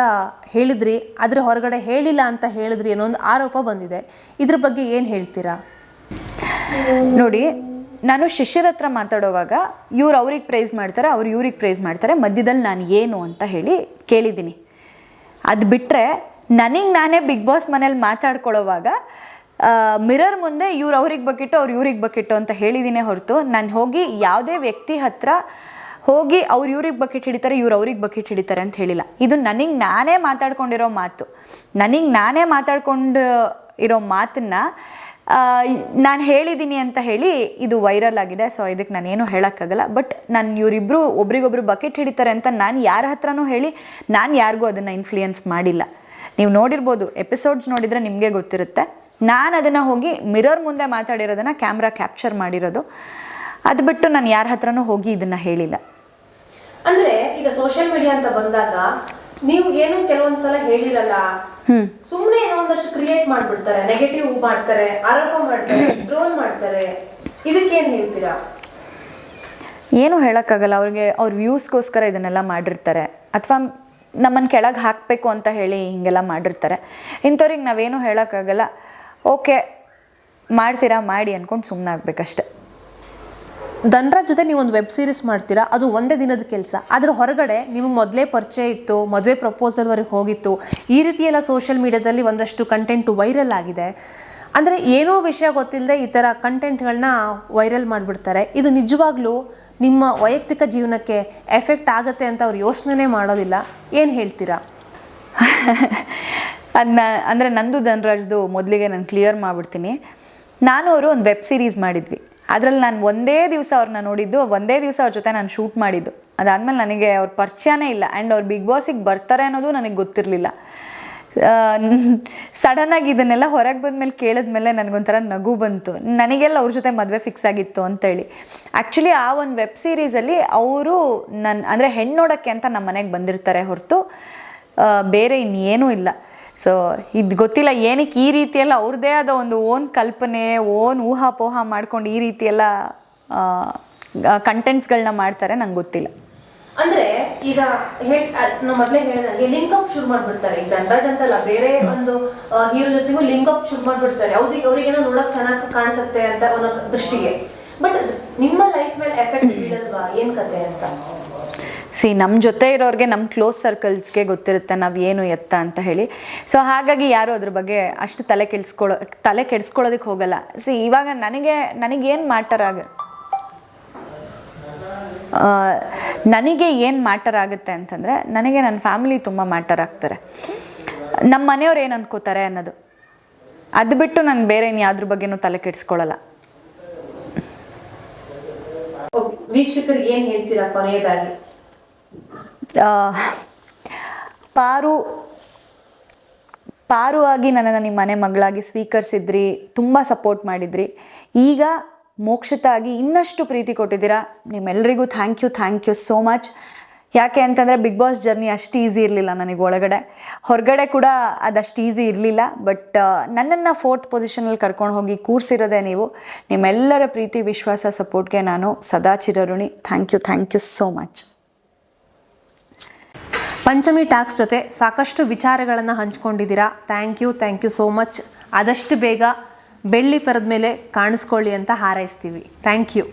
Speaker 2: ಹೇಳಿದ್ರಿ ಅದ್ರ ಹೊರಗಡೆ ಹೇಳಿಲ್ಲ ಅಂತ ಹೇಳಿದ್ರಿ ಅನ್ನೋ ಒಂದು ಆರೋಪ ಬಂದಿದೆ. ಇದ್ರ ಬಗ್ಗೆ ಏನು ಹೇಳ್ತೀರಾ?
Speaker 1: ನೋಡಿ ನಾನು ಶಿಷ್ಯರ ಹತ್ರ ಮಾತಾಡೋವಾಗ ಇವ್ರು ಅವ್ರಿಗೆ ಪ್ರೈಸ್ ಮಾಡ್ತಾರೆ ಅವ್ರು ಇವ್ರಿಗೆ ಪ್ರೈಸ್ ಮಾಡ್ತಾರೆ ಮಧ್ಯದಲ್ಲಿ ನಾನು ಏನು ಅಂತ ಹೇಳಿ ಕೇಳಿದ್ದೀನಿ. ಅದು ಬಿಟ್ಟರೆ ನನಗೆ ನಾನೇ ಬಿಗ್ ಬಾಸ್ ಮನೇಲಿ ಮಾತಾಡ್ಕೊಳ್ಳೋವಾಗ ಮಿರರ್ ಮುಂದೆ ಇವ್ರು ಅವ್ರಿಗೆ ಬಕೆಟು ಅವ್ರು ಇವ್ರಿಗೆ ಬಕೆಟು ಅಂತ ಹೇಳಿದ್ದೀನಿ ಹೊರತು ನಾನು ಹೋಗಿ ಯಾವುದೇ ವ್ಯಕ್ತಿ ಹತ್ರ ಹೋಗಿ ಅವ್ರು ಇವ್ರಿಗೆ ಬಕೆಟ್ ಹಿಡಿತಾರೆ, ಇವ್ರು ಅವ್ರಿಗೆ ಬಕೆಟ್ ಹಿಡಿತಾರೆ ಅಂತ ಹೇಳಿಲ್ಲ. ಇದು ನನಗೆ ನಾನೇ ಮಾತಾಡ್ಕೊಂಡಿರೋ ಮಾತು. ನನಗೆ ನಾನೇ ಮಾತಾಡ್ಕೊಂಡು ಇರೋ ಮಾತನ್ನ ನಾನು ಹೇಳಿದ್ದೀನಿ ಅಂತ ಹೇಳಿ ಇದು ವೈರಲ್ ಆಗಿದೆ. ಸೊ ಇದಕ್ಕೆ ನಾನೇನು ಹೇಳೋಕ್ಕಾಗಲ್ಲ. ಬಟ್ ನಾನು ಇವರಿಬ್ಬರು ಒಬ್ರಿಗೊಬ್ರು ಬಕೆಟ್ ಹಿಡಿತಾರೆ ಅಂತ ನಾನು ಯಾರ ಹತ್ರನೂ ಹೇಳಿ ನಾನು ಯಾರಿಗೂ ಅದನ್ನು ಇನ್ಫ್ಲೂಯೆನ್ಸ್ ಮಾಡಿಲ್ಲ. ನೀವು ನೋಡಿರ್ಬೋದು ಎಪಿಸೋಡ್ಸ್ ನೋಡಿದರೆ ನಿಮಗೆ ಗೊತ್ತಿರುತ್ತೆ. ನಾನು ಅದನ್ನು ಹೋಗಿ ಮಿರರ್ ಮುಂದೆ ಮಾತಾಡಿರೋದನ್ನು ಕ್ಯಾಮ್ರಾ ಕ್ಯಾಪ್ಚರ್ ಮಾಡಿರೋದು. ಅದು ಬಿಟ್ಟು ನಾನು ಯಾರ ಹತ್ರನೂ ಹೋಗಿ ಇದನ್ನು ಹೇಳಿಲ್ಲ.
Speaker 2: ಅಂದ್ರೆ ಈಗ ಸೋಷಿಯಲ್ ಮೀಡಿಯಾ ಅಂತ ಬಂದಾಗ ನೀವು ಏನು ಕೆಲವೊಂದ್ಸಲ ಹೇಳಿರಲ್ಲ. ಸುಮ್ಮನೆ ಏನೋ ಒಂದಷ್ಟು ಕ್ರಿಯೇಟ್ ಮಾಡ್ಬಿಡ್ತಾರೆ. ನೆಗೆಟಿವ್ ಮಾಡ್ತಾರೆ ಆರೋಪ ಮಾಡ್ತಾರೆ ಡ್ರೋನ್ ಮಾಡ್ತಾರೆ. ಇದಕ್ಕೇನ್ ಹೇಳ್ತೀರಾ?
Speaker 1: ಏನು ಹೇಳೋಕ್ಕಾಗಲ್ಲ. ಅವ್ರಿಗೆ ಅವ್ರ ವ್ಯೂಸ್ಗೋಸ್ಕರ ಇದನ್ನೆಲ್ಲ ಮಾಡಿರ್ತಾರೆ. ಅಥವಾ ನಮ್ಮನ್ನು ಕೆಳಗೆ ಹಾಕಬೇಕು ಅಂತ ಹೇಳಿ ಹೀಗೆಲ್ಲ ಮಾಡಿರ್ತಾರೆ. ಇಂಥವ್ರಿಗೆ ನಾವೇನು ಹೇಳೋಕ್ಕಾಗಲ್ಲ. ಓಕೆ ಮಾಡ್ತೀರಾ ಮಾಡಿ ಅಂದ್ಕೊಂಡು ಸುಮ್ಮನೆ ಆಗ್ಬೇಕಷ್ಟೆ
Speaker 2: ಧನ್ರಾಜ್ ಜೊತೆ ನೀವು ಒಂದು ವೆಬ್ ಸೀರೀಸ್ ಮಾಡ್ತೀರಾ ಅದು ಒಂದೇ ದಿನದ ಕೆಲಸ. ಅದ್ರ ಹೊರಗಡೆ ನಿಮಗೆ ಮೊದಲೇ ಪರಿಚಯ ಇತ್ತು ಮದುವೆ ಪ್ರಪೋಸಲ್ವರೆಗೆ ಹೋಗಿತ್ತು. ಈ ರೀತಿ ಎಲ್ಲ ಸೋಷಿಯಲ್ ಮೀಡಿಯಾದಲ್ಲಿ ಒಂದಷ್ಟು ಕಂಟೆಂಟ್ ವೈರಲ್ ಆಗಿದೆ. ಅಂದರೆ ಏನೋ ವಿಷಯ ಗೊತ್ತಿಲ್ಲದೆ ಈ ಥರ ಕಂಟೆಂಟ್ಗಳನ್ನ ವೈರಲ್ ಮಾಡಿಬಿಡ್ತಾರೆ. ಇದು ನಿಜವಾಗ್ಲೂ ನಿಮ್ಮ ವೈಯಕ್ತಿಕ ಜೀವನಕ್ಕೆ ಎಫೆಕ್ಟ್ ಆಗುತ್ತೆ ಅಂತ ಅವ್ರು ಯೋಚನೆ ಮಾಡೋದಿಲ್ಲ. ಏನು ಹೇಳ್ತೀರಾ? (laughs)
Speaker 1: ಅದನ್ನ ಅಂದರೆ ನಂದು ಧನರಾಜ್ದು ಮೊದಲಿಗೆ ನಾನು ಕ್ಲಿಯರ್ ಮಾಡಿಬಿಡ್ತೀನಿ. ನಾನು ಅವರು ಒಂದು ವೆಬ್ ಸೀರೀಸ್ ಮಾಡಿದ್ವಿ. ಅದರಲ್ಲಿ ನಾನು ಒಂದೇ ದಿವಸ ಅವ್ರನ್ನ ನೋಡಿದ್ದು, ಒಂದೇ ದಿವಸ ಅವ್ರ ಜೊತೆ ನಾನು ಶೂಟ್ ಮಾಡಿದ್ದು. ಅದಾದಮೇಲೆ ನನಗೆ ಅವ್ರ ಪರಿಚಯನೇ ಇಲ್ಲ ಆ್ಯಂಡ್ ಅವ್ರು ಬಿಗ್ ಬಾಸಿಗೆ ಬರ್ತಾರೆ ಅನ್ನೋದು ನನಗೆ ಗೊತ್ತಿರಲಿಲ್ಲ. ಸಡನ್ನಾಗಿ ಇದನ್ನೆಲ್ಲ ಹೊರಗೆ ಬಂದಮೇಲೆ ಕೇಳಿದ್ಮೇಲೆ ನನಗೊಂಥರ ನಗು ಬಂತು. ನನಗೆಲ್ಲ ಅವ್ರ ಜೊತೆ ಮದುವೆ ಫಿಕ್ಸ್ ಆಗಿತ್ತು ಅಂತೇಳಿ. ಆ್ಯಕ್ಚುಲಿ ಆ ಒಂದು ವೆಬ್ ಸೀರೀಸಲ್ಲಿ ಅವರು ನನ್ನ ಅಂದರೆ ಹೆಣ್ಣು ನೋಡೋಕ್ಕೆ ಅಂತ ನಮ್ಮ ಮನೆಗೆ ಬಂದಿರ್ತಾರೆ ಹೊರತು. ಬೇರೆ ಇನ್ನೇನೂ ಇಲ್ಲ. ಸೊ ಇದು ಗೊತ್ತಿಲ್ಲ, ಏನಕ್ಕೆ ಈ ರೀತಿಯೆಲ್ಲ ಅವ್ರದ್ದೇ ಆದ ಒಂದು ಓನ್ ಕಲ್ಪನೆ, ಓನ್ ಊಹಾಪೋಹ ಮಾಡ್ಕೊಂಡು ಈ ರೀತಿಯೆಲ್ಲ ಕಂಟೆಂಟ್ಸ್ಗಳನ್ನ ಮಾಡ್ತಾರೆ, ನಂಗೆ ಗೊತ್ತಿಲ್ಲ.
Speaker 2: ಅಂದ್ರೆ, ಈಗ ನಾವು ಮೊದಲೇ ಹೇಳಿದಂಗೆ ಲಿಂಕ್ ಅಪ್ ಶುರು ಮಾಡ್ಬಿಡ್ತಾರೆ. ಈಗ ಧನರಾಜ್ ಅಂತಲ್ಲ, ಬೇರೆ ಒಂದು ಹೀರೋ ಜೊತೆಗೂ ಲಿಂಕ್ ಅಪ್ ಶುರು ಮಾಡ್ಬಿಡ್ತಾರೆ. ಅವ್ರಿಗೆ ಅವ್ರಿಗೇನೋ ನೋಡಕ್ ಚೆನ್ನಾಗಿ ಕಾಣಿಸುತ್ತೆ ಅಂತ ಅನ್ನೋ ದೃಷ್ಟಿಗೆ. ಬಟ್, ನಿಮ್ಮ ಲೈಫ್ ಮೇಲೆ ಎಫೆಕ್ಟ್ ಬೀಳಲ್ವಾ? ಏನ್ ಕತೆ ಅಂತ?
Speaker 1: ಸಿ ನಮ್ಮ ಜೊತೆ ಇರೋರಿಗೆ ನಮ್ಮ ಕ್ಲೋಸ್ ಸರ್ಕಲ್ಸ್ಗೆ ಗೊತ್ತಿರುತ್ತೆ ನಾವು ಏನು ಎತ್ತ ಅಂತ ಹೇಳಿ. ಸೊ ಹಾಗಾಗಿ ಯಾರು ಅದ್ರ ಬಗ್ಗೆ ಅಷ್ಟು ತಲೆ ಕೆಡಿಸ್ಕೊಳ್ಳೋ ತಲೆ ಕೆಡಿಸ್ಕೊಳ್ಳೋದಕ್ಕೆ ಹೋಗಲ್ಲ. ಸಿ ಇವಾಗ ನನಗೆ, ನನಗೇನು ಮ್ಯಾಟರ್ ಆಗ ನನಗೆ ಏನು ಮ್ಯಾಟರ್ ಆಗುತ್ತೆ ಅಂತಂದರೆ, ನನಗೆ ನನ್ನ ಫ್ಯಾಮಿಲಿ ತುಂಬ ಮ್ಯಾಟರ್ ಆಗ್ತಾರೆ. ನಮ್ಮ ಮನೆಯವ್ರು ಏನು ಅನ್ಕೋತಾರೆ ಅನ್ನೋದು. ಅದು ಬಿಟ್ಟು ನಾನು ಬೇರೆ ಇನ್ನು ಯಾವ್ದ್ರ ಬಗ್ಗೆನೂ ತಲೆ ಕೆಡಿಸ್ಕೊಳ್ಳಲ್ಲ
Speaker 2: ವೀಕ್ಷಕರಿಗೆ ಏನು ಹೇಳ್ತೀರಾ ಕೊನೆಯದಾಗಿ?
Speaker 1: ಪಾರು ಪಾರು ಆಗಿ ನನ್ನನ್ನು ನಿಮ್ಮ ಮನೆ ಮಗಳಾಗಿ ಸ್ವೀಕರಿಸಿದ್ರಿ, ತುಂಬ ಸಪೋರ್ಟ್ ಮಾಡಿದ್ರಿ. ಈಗ ಮೋಕ್ಷತಾಗಿ ಇನ್ನಷ್ಟು ಪ್ರೀತಿ ಕೊಟ್ಟಿದ್ದೀರಾ. ನಿಮ್ಮೆಲ್ಲರಿಗೂ thank you thank you so much ಯಾಕೆ ಅಂತಂದರೆ ಬಿಗ್ ಬಾಸ್ ಜರ್ನಿ ಅಷ್ಟು ಈಸಿ ಇರಲಿಲ್ಲ ನನಗೆ ಒಳಗಡೆ. ಹೊರಗಡೆ ಕೂಡ ಅದಷ್ಟು ಈಸಿ ಇರಲಿಲ್ಲ ಬಟ್ ನನ್ನನ್ನು ಫೋರ್ತ್ ಪೊಸಿಷನಲ್ಲಿ ಕರ್ಕೊಂಡು ಹೋಗಿ ಕೂರಿಸಿರೋದೇ ನೀವು. ನಿಮ್ಮೆಲ್ಲರ ಪ್ರೀತಿ, ವಿಶ್ವಾಸ ಸಪೋರ್ಟ್ಗೆ ನಾನು ಸದಾ ಚಿರಋಣಿ. Thank you thank you so much
Speaker 2: Panchami talks ಜೊತೆ ಸಾಕಷ್ಟು ವಿಚಾರಗಳನ್ನು ಹಂಚ್ಕೊಂಡಿದ್ದೀರಾ? Thank you thank you so much ಆದಷ್ಟು ಬೇಗ ಬೆಳ್ಳಿ ಪರದ ಮೇಲೆ ಕಾಣಿಸ್ಕೊಳ್ಳಿ ಅಂತ ಹಾರೈಸ್ತೀವಿ. Thank you